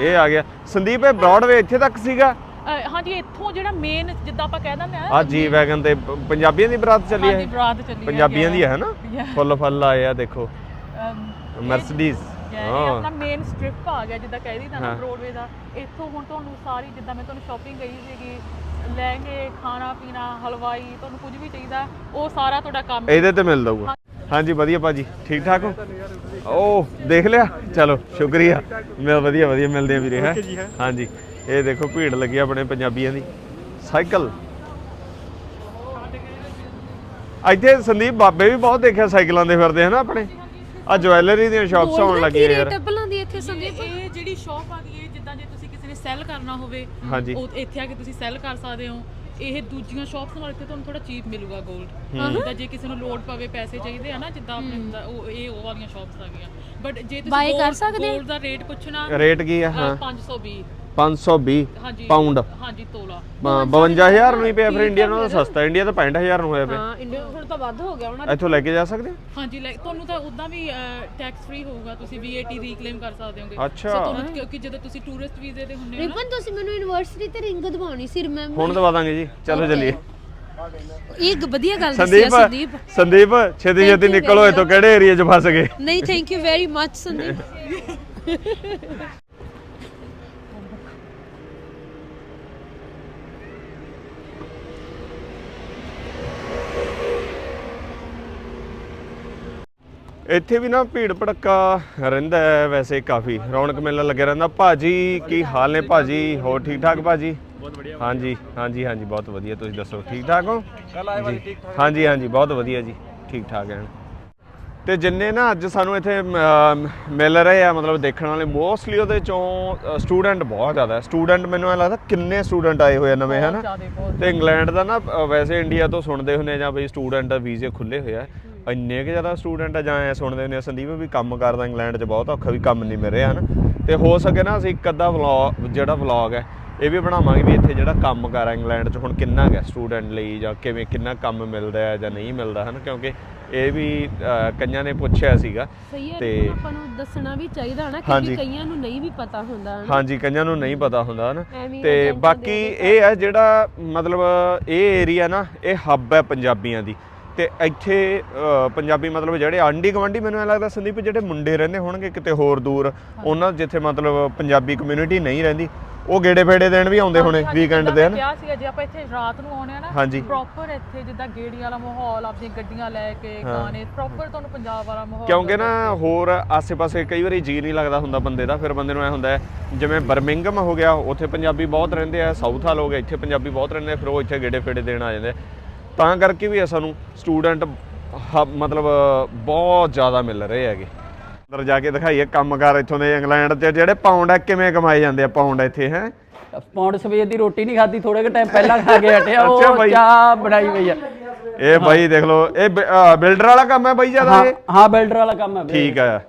ਇਹ ਆ ਗਿਆ। ਸੰਦੀਪ ਇਹ ਬ੍ਰੌਡਵੇ ਇੱਥੇ ਤੱਕ ਸੀਗਾ? ਹਾਂਜੀ ਇੱਥੋਂ ਜਿਹੜਾ ਮੇਨ ਜਿੱਦਾਂ ਆਪਾਂ ਕਹਿ ਦਿੰਦੇ ਆ ਆ ਜੀ ਵੈਗਨ ਤੇ ਪ- ਪੰਜਾਬੀਆਂ ਦੀ ਬਰਾਤ ਚੱਲੀ ਹਾਂਜੀ ਹੈ ਬਰਾਤ ਚੱਲੀ ਪੰਜਾਬੀਆਂ ਦੀ ਹੈ ਨਾ. ਫੁੱਲ ਫੁੱਲ ਆਏ ਆ ਦੇਖੋ। ਮਰਸੀਡੀਜ਼ ਇਹ ਹਾਂ। ਆਪਣਾ ਮੇਨ ਸਟ੍ਰਿਪ ਆ ਗਿਆ ਜਿੱਦਾਂ ਕਹਿ ਦਈਦਾ ਨਾ ਹਾਂ। ਬਰੋਡਵੇ ਦਾ। ਇੱਥੋਂ ਹੁਣ ਤੁਹਾਨੂੰ ਸਾਰੀ ਜਿੱਦਾਂ ਮੈਂ ਤੁਹਾਨੂੰ ਸ਼ਾਪਿੰਗ ਗਈ ਸੀਗੀ ਲਹਿੰਗੇ ਖਾਣਾ ਪੀਣਾ ਹਲਵਾਈ ਤੁਹਾਨੂੰ ਕੁਝ ਵੀ ਚਾਹੀਦਾ ਉਹ ਸਾਰਾ ਤੁਹਾਡਾ ਕੰਮ ਇਹਦੇ ਤੇ ਮਿਲ ਦਊਗਾ ਹਾਂਜੀ ਵਧੀਆ ਭਾਜੀ ਠੀਕ ਠਾਕ ਹੋ? ਓ ਦੇਖ ਲਿਆ? ਚਲੋ ਸ਼ੁਕਰੀਆ। ਮੈਂ ਵਧੀਆ ਵਧੀਆ ਮਿਲਦੇ ਆ ਵੀਰੇ ਹੈ? ਹਾਂਜੀ। ਇਹ ਦੇਖੋ ਭੀੜ ਲੱਗੀ ਆਪਣੇ ਪੰਜਾਬੀਆਂ ਦੀ। ਸਾਈਕਲ। ਇੱਥੇ ਸੰਦੀਪ ਬਾਬੇ ਵੀ ਬਹੁਤ ਦੇਖਿਆ ਸਾਈਕਲਾਂ ਦੇ ਫਿਰਦੇ ਹਨਾ ਆਪਣੇ। ਆ ਜਵੈਲਰੀ ਦੀਆਂ ਸ਼ਾਪਸ ਆਉਣ ਲੱਗੀਆਂ ਯਾਰ। ਟੇਬਲਾਂ ਦੀ ਇੱਥੇ ਸੰਦੀਪ? ਇਹ ਜਿਹੜੀ ਸ਼ਾਪ ਆ ਗਈ ਹੈ ਜਿੱਦਾਂ ਜੇ ਤੁਸੀਂ ਕਿਸੇ ਨੇ ਸੈੱਲ ਕਰਨਾ ਹੋਵੇ ਹਾਂਜੀ। ਉਹ ਇੱਥੇ ਆ ਕੇ ਤੁਸੀਂ ਸੈੱਲ ਕਰ ਸਕਦੇ ਹੋ। ਇਹ ਦੂਜੀਆਂ ਸ਼ਾਪਸ ਨਾਲ ਇੱਥੇ ਤੁਹਾਨੂੰ ਥੋੜਾ ਚੀਪ ਮਿਲੂਗਾ 골ਡ ਜਿੱਦਾਂ ਜੇ ਕਿਸੇ ਨੂੰ ਲੋਡ ਪਵੇ ਪੈਸੇ ਚਾਹੀਦੇ ਆ ਨਾ ਜਿੱਦਾਂ ਆਪਣੇ ਹੁੰਦਾ ਉਹ ਇਹ ਉਹ ਵਾਲੀਆਂ ਸ਼ਾਪਸ ਆ ਗਈਆਂ। ਬਟ ਜੇ ਤੁਸੀਂ ਕਰ ਸਕਦੇ? 골ਡ ਦਾ ਰੇਟ ਪੁੱਛਣਾ ਰੇਟ ਕੀ ਆ? ਹਾਂ। ਅ, 520 520 ਹਾਂਜੀ ਪਾਉਂਡ ਹਾਂਜੀ ਤੋਲਾ। 52000 ਨਹੀਂ ਪਿਆ ਫਿਰ ਇੰਡੀਆ ਨਾਲੋਂ ਤਾਂ ਸਸਤਾ ਇੰਡੀਆ ਤਾਂ 65000 ਨੂੰ ਹੋਇਆ ਪਿਆ। ਹਾਂ ਇੰਡੀਆ ਹੁਣ ਤਾਂ ਵੱਧ ਹੋ ਗਿਆ ਉਹਨਾਂ ਇੱਥੋਂ ਲੈ ਕੇ ਜਾ ਸਕਦੇ ਹੋ? ਹਾਂਜੀ ਲਾਈਕ ਤੁਹਾਨੂੰ ਤਾਂ ਉਦਾਂ ਵੀ ਟੈਕਸ ਫ੍ਰੀ ਹੋਊਗਾ ਤੁਸੀਂ VAT ਰੀਕਲੇਮ ਕਰ ਸਕਦੇ ਹੋਗੇ। ਅੱਛਾ। ਤੁਹਾਨੂੰ ਕਿਉਂਕਿ ਜਦੋਂ ਤੁਸੀਂ ਟੂਰਿਸਟ ਵੀਜ਼ੇ ਤੇ ਹੁੰਦੇ ਹੋ ਨਾ ਰਿਪਨ ਤੁਸੀਂ ਮੈਨੂੰ ਯੂਨੀਵਰਸਿਟੀ ਤੇ ਰਿੰਗ ਦਵਾਉਣੀ ਸੀ ਰਿਮੈਂਬਰ ਹੁਣ ਦਵਾ ਦਾਂਗੇ ਜੀ ਚਲੋ ਚੱਲੀਏ। ਇਹ ਗ- ਵਧੀਆ ਗੱਲ ਦੱਸੀ ਆ ਸੰਦੀਪ ਸੰਦੀਪ। ਸੰਦੀਪ ਛੇਤੀ ਛੇਤੀ ਨਿਕਲੋ ਇੱਥੋਂ ਕਿਹੜੇ ਏਰੀਆ 'ਚ ਫਸ ਗਏ? ਨਹੀਂ thank you very much Sandeep. *laughs* ਇੱਥੇ ਵੀ ਨਾ ਭੀੜ ਭੜੱਕਾ ਰਹਿੰਦਾ ਹੈ ਵੈਸੇ ਕਾਫੀ। ਰੌਣਕ ਮੇਲਾ ਲੱਗਿਆ ਰਹਿੰਦਾ। ਭਾਜੀ ਕੀ ਹਾਲ ਨੇ ਭਾਜੀ? ਹੋਰ ਠੀਕ ਠਾਕ ਭਾਜੀ? ਬਹੁਤ ਵਧੀਆ ਹਾਂਜੀ ਹਾਂਜੀ ਹਾਂਜੀ ਬਹੁਤ ਵਧੀਆ। ਤੁਸੀਂ ਦੱਸੋ ਠੀਕ ਠਾਕ ਹੋ? ਕੱਲ ਆਏ ਵਾਲੀ ਠੀਕ ਠਾਕ। ਹਾਂਜੀ ਹਾਂਜੀ ਬਹੁਤ ਵਧੀਆ ਜੀ। ਠੀਕ ਠਾਕ ਹੈ। ਤੇ ਜਿੰਨੇ ਨਾ ਅੱਜ ਸਾਨੂੰ ਇੱਥੇ ਮਿਲ ਰਹੇ ਆ ਮਤਲਬ ਦੇਖਣ ਵਾਲੇ ਮੋਸਟਲੀ ਉਹਦੇ ਚੋਂ ਸਟੂਡੈਂਟ ਬਹੁਤ ਜ਼ਿਆਦਾ ਸਟੂਡੈਂਟ ਮੈਨੂੰ ਐ ਲੱਗਦਾ ਕਿੰਨੇ ਸਟੂਡੈਂਟ ਆਏ ਹੋਏ ਆ ਨਵੇਂ ਹਨਾ ਤੇ ਇੰਗਲੈਂਡ ਦਾ ਨਾ ਵੈਸੇ ਇੰਡੀਆ ਤੋਂ ਸੁਣਦੇ ਹੁੰਦੇ ਆ ਜਾਂ ਬਈ ਸਟੂਡੈਂਟ ਵੀਜ਼ੇ ਖੁੱਲੇ ਹੋਏ ਆ। ਇੰਨੇ ਕਿ ਜ਼ਿਆਦਾ ਸਟੂਡੈਂਟ ਆ ਜਾਂ ਐ ਸੁਣਦੇ ਹੁੰਦੇ ਆ ਸੰਦੀਪ ਵੀ ਕੰਮ ਕਰਦਾ ਇੰਗਲੈਂਡ 'ਚ ਬਹੁਤ ਔਖਾ ਵੀ ਕੰਮ ਨਹੀਂ ਮਿਲ ਰਿਹਾ ਹਨ ਤੇ ਹੋ ਸਕੇ ਨਾ ਅਸੀਂ ਇੱਕ ਅੱਧਾ ਵਲੌਗ ਜਿਹੜਾ ਵਲੌਗ ਹੈ ਇਹ ਵੀ ਬਣਾਵਾਂਗੇ ਵੀ ਇੱਥੇ ਜਿਹੜਾ ਕੰਮ ਕਰ ਇੰਗਲੈਂਡ 'ਚ ਹੁਣ ਕਿੰਨਾ ਹੈ ਸਟੂਡੈਂਟ ਲਈ ਜਾਂ ਕਿਵੇਂ ਕਿੰਨਾ ਕੰਮ ਮਿਲਦਾ ਹੈ ਜਾਂ ਨਹੀਂ ਮਿਲਦਾ ਹਨ ਕਿਉਂਕਿ ਇਹ ਵੀ ਕਈਆਂ ਨੇ ਪੁੱਛਿਆ ਸੀਗਾ ਤੇ- ਆਪਾਂ ਨੂੰ ਦੱਸਣਾ ਵੀ ਚਾਹੀਦਾ ਨਾ। ਕਿਉਂਕਿ ਕਈਆਂ ਨੂੰ ਨਹੀਂ ਵੀ ਪਤਾ ਹੁੰਦਾ ਹਨਾ। ਹਾਂਜੀ ਕਈਆਂ ਨੂੰ ਨਹੀਂ ਪਤਾ ਹੁੰਦਾ ਹਨ ਤੇ ਬਾਕੀ ਇਹ ਹੈ ਜਿਹੜਾ ਮਤਲਬ ਇਹ ਏਰੀਆ ਨਾ ਇਹ ਹੱਬ ਹੈ ਪੰਜਾਬੀਆਂ ਦੀ ਤੇ ਇੱਥੇ ਪੰਜਾਬੀ ਮਤਲਬ ਜਿਹੜੇ ਆਂਢੀ ਗੁਆਂਢੀ ਮੈਨੂੰ ਐ ਲੱਗਦਾ ਸੰਦੀਪ ਜਿਹੜੇ ਮੁੰਡੇ ਰਹਿੰਦੇ ਹੋਣਗੇ ਕਿਤੇ ਹੋਰ ਦੂਰ ਉਹਨਾਂ ਜਿੱਥੇ ਮਤਲਬ ਪੰਜਾਬੀ ਕਮਿਊਨਿਟੀ ਨਹੀਂ ਰਹਿੰਦੀ ਉਹ ਗੇੜੇ ਫੇੜੇ ਦੇਣ ਵੀ ਆਉਂਦੇ ਹੋਣੇ ਵੀਕਐਂਡ ਦੇ ਹਨ ਕਿਹਾ ਸੀਗਾ ਜੇ ਆਪਾਂ ਇੱਥੇ ਰਾਤ ਨੂੰ ਆਉਣੇ ਆ ਨਾ ਹਾਂਜੀ। ਪ੍ਰੋਪਰ ਇੱਥੇ ਜਿੱਦਾਂ ਗੇੜੀ ਵਾਲਾ ਮਾਹੌਲ ਆਪਣੀ ਗੱਡੀਆਂ ਲੈ ਕੇ ਗਾਣੇ ਪ੍ਰੋਪਰ ਤੁਹਾਨੂੰ ਪੰਜਾਬ ਵਾਲਾ ਮਾਹੌਲ ਕਿਉਂਕਿ ਨਾ ਹੋਰ ਆਸੇ-ਪਾਸੇ ਕਈ ਵਾਰੀ ਜੀ ਨਹੀਂ ਲੱਗਦਾ ਹੁੰਦਾ ਬੰਦੇ ਦਾ ਫਿਰ ਬੰਦੇ ਨੂੰ ਐ ਹੁੰਦਾ ਜਿਵੇਂ ਬਰਮਿੰਗਮ ਹੋ ਗਿਆ ਉੱਥੇ ਪੰਜਾਬੀ ਬਹੁਤ ਰਹਿੰਦੇ ਆ ਸਾਊਥ ਹਾਲ ਹੋ ਗਿਆ ਇੱਥੇ ਪੰਜਾਬੀ ਬਹੁਤ ਰਹਿੰਦੇ ਆ ਫਿਰ ਉਹ ਇੱਥੇ ਗੇੜੇ ਫੇੜੇ ਦੇਣ ਆ ਜਾਂਦੇ ਤਾਂ ਕਰਕੇ ਵੀ ਇਹ ਸਾਨੂੰ ਸਟੂਡੈਂਟ ਮਤਲਬ ਬਹੁਤ ਜ਼ਿਆਦਾ ਮਿਲ ਰਹੇ ਹੈਗੇ। ਅੰਦਰ ਜਾ ਕੇ ਦਿਖਾਈਏ ਕੰਮਕਾਰ ਇੱਥੋਂ ਦੇ ਇੰਗਲੈਂਡ 'ਚ ਜਿਹੜੇ ਪਾਉਂਡ ਆ ਕਿਵੇਂ ਕਮਾਏ ਜਾਂਦੇ ਆ ਪਾਉਂਡ ਇੱਥੇ ਹੈ? ਪੌਂਡ ਸਵੇਰ ਦੀ ਰੋਟੀ ਨਹੀਂ ਖਾਧੀ ਥੋੜੇ ਕੁ ਟਾਈਮ ਪਹਿਲਾਂ ਖਾ ਕੇ ਹਟਿਆ ਅੱਛਾ ਉਹ ਬਾਈ। ਚਾਹ ਬਣਾਈ ਹੋਈ ਆ। ਇਹ ਬਾਈ ਦੇਖ ਲਓ ਇਹ ਬਿਲਡਰ ਵਾਲਾ ਕੰਮ ਹੈ ਬਾਈ ਜ਼ਿਆਦਾ ਹਾਂ ਇਹ? ਹਾਂ ਬਿਲਡਰ ਵਾਲਾ ਕੰਮ ਹੈ। ਵੀਰੇ। ਠੀਕ ਆ।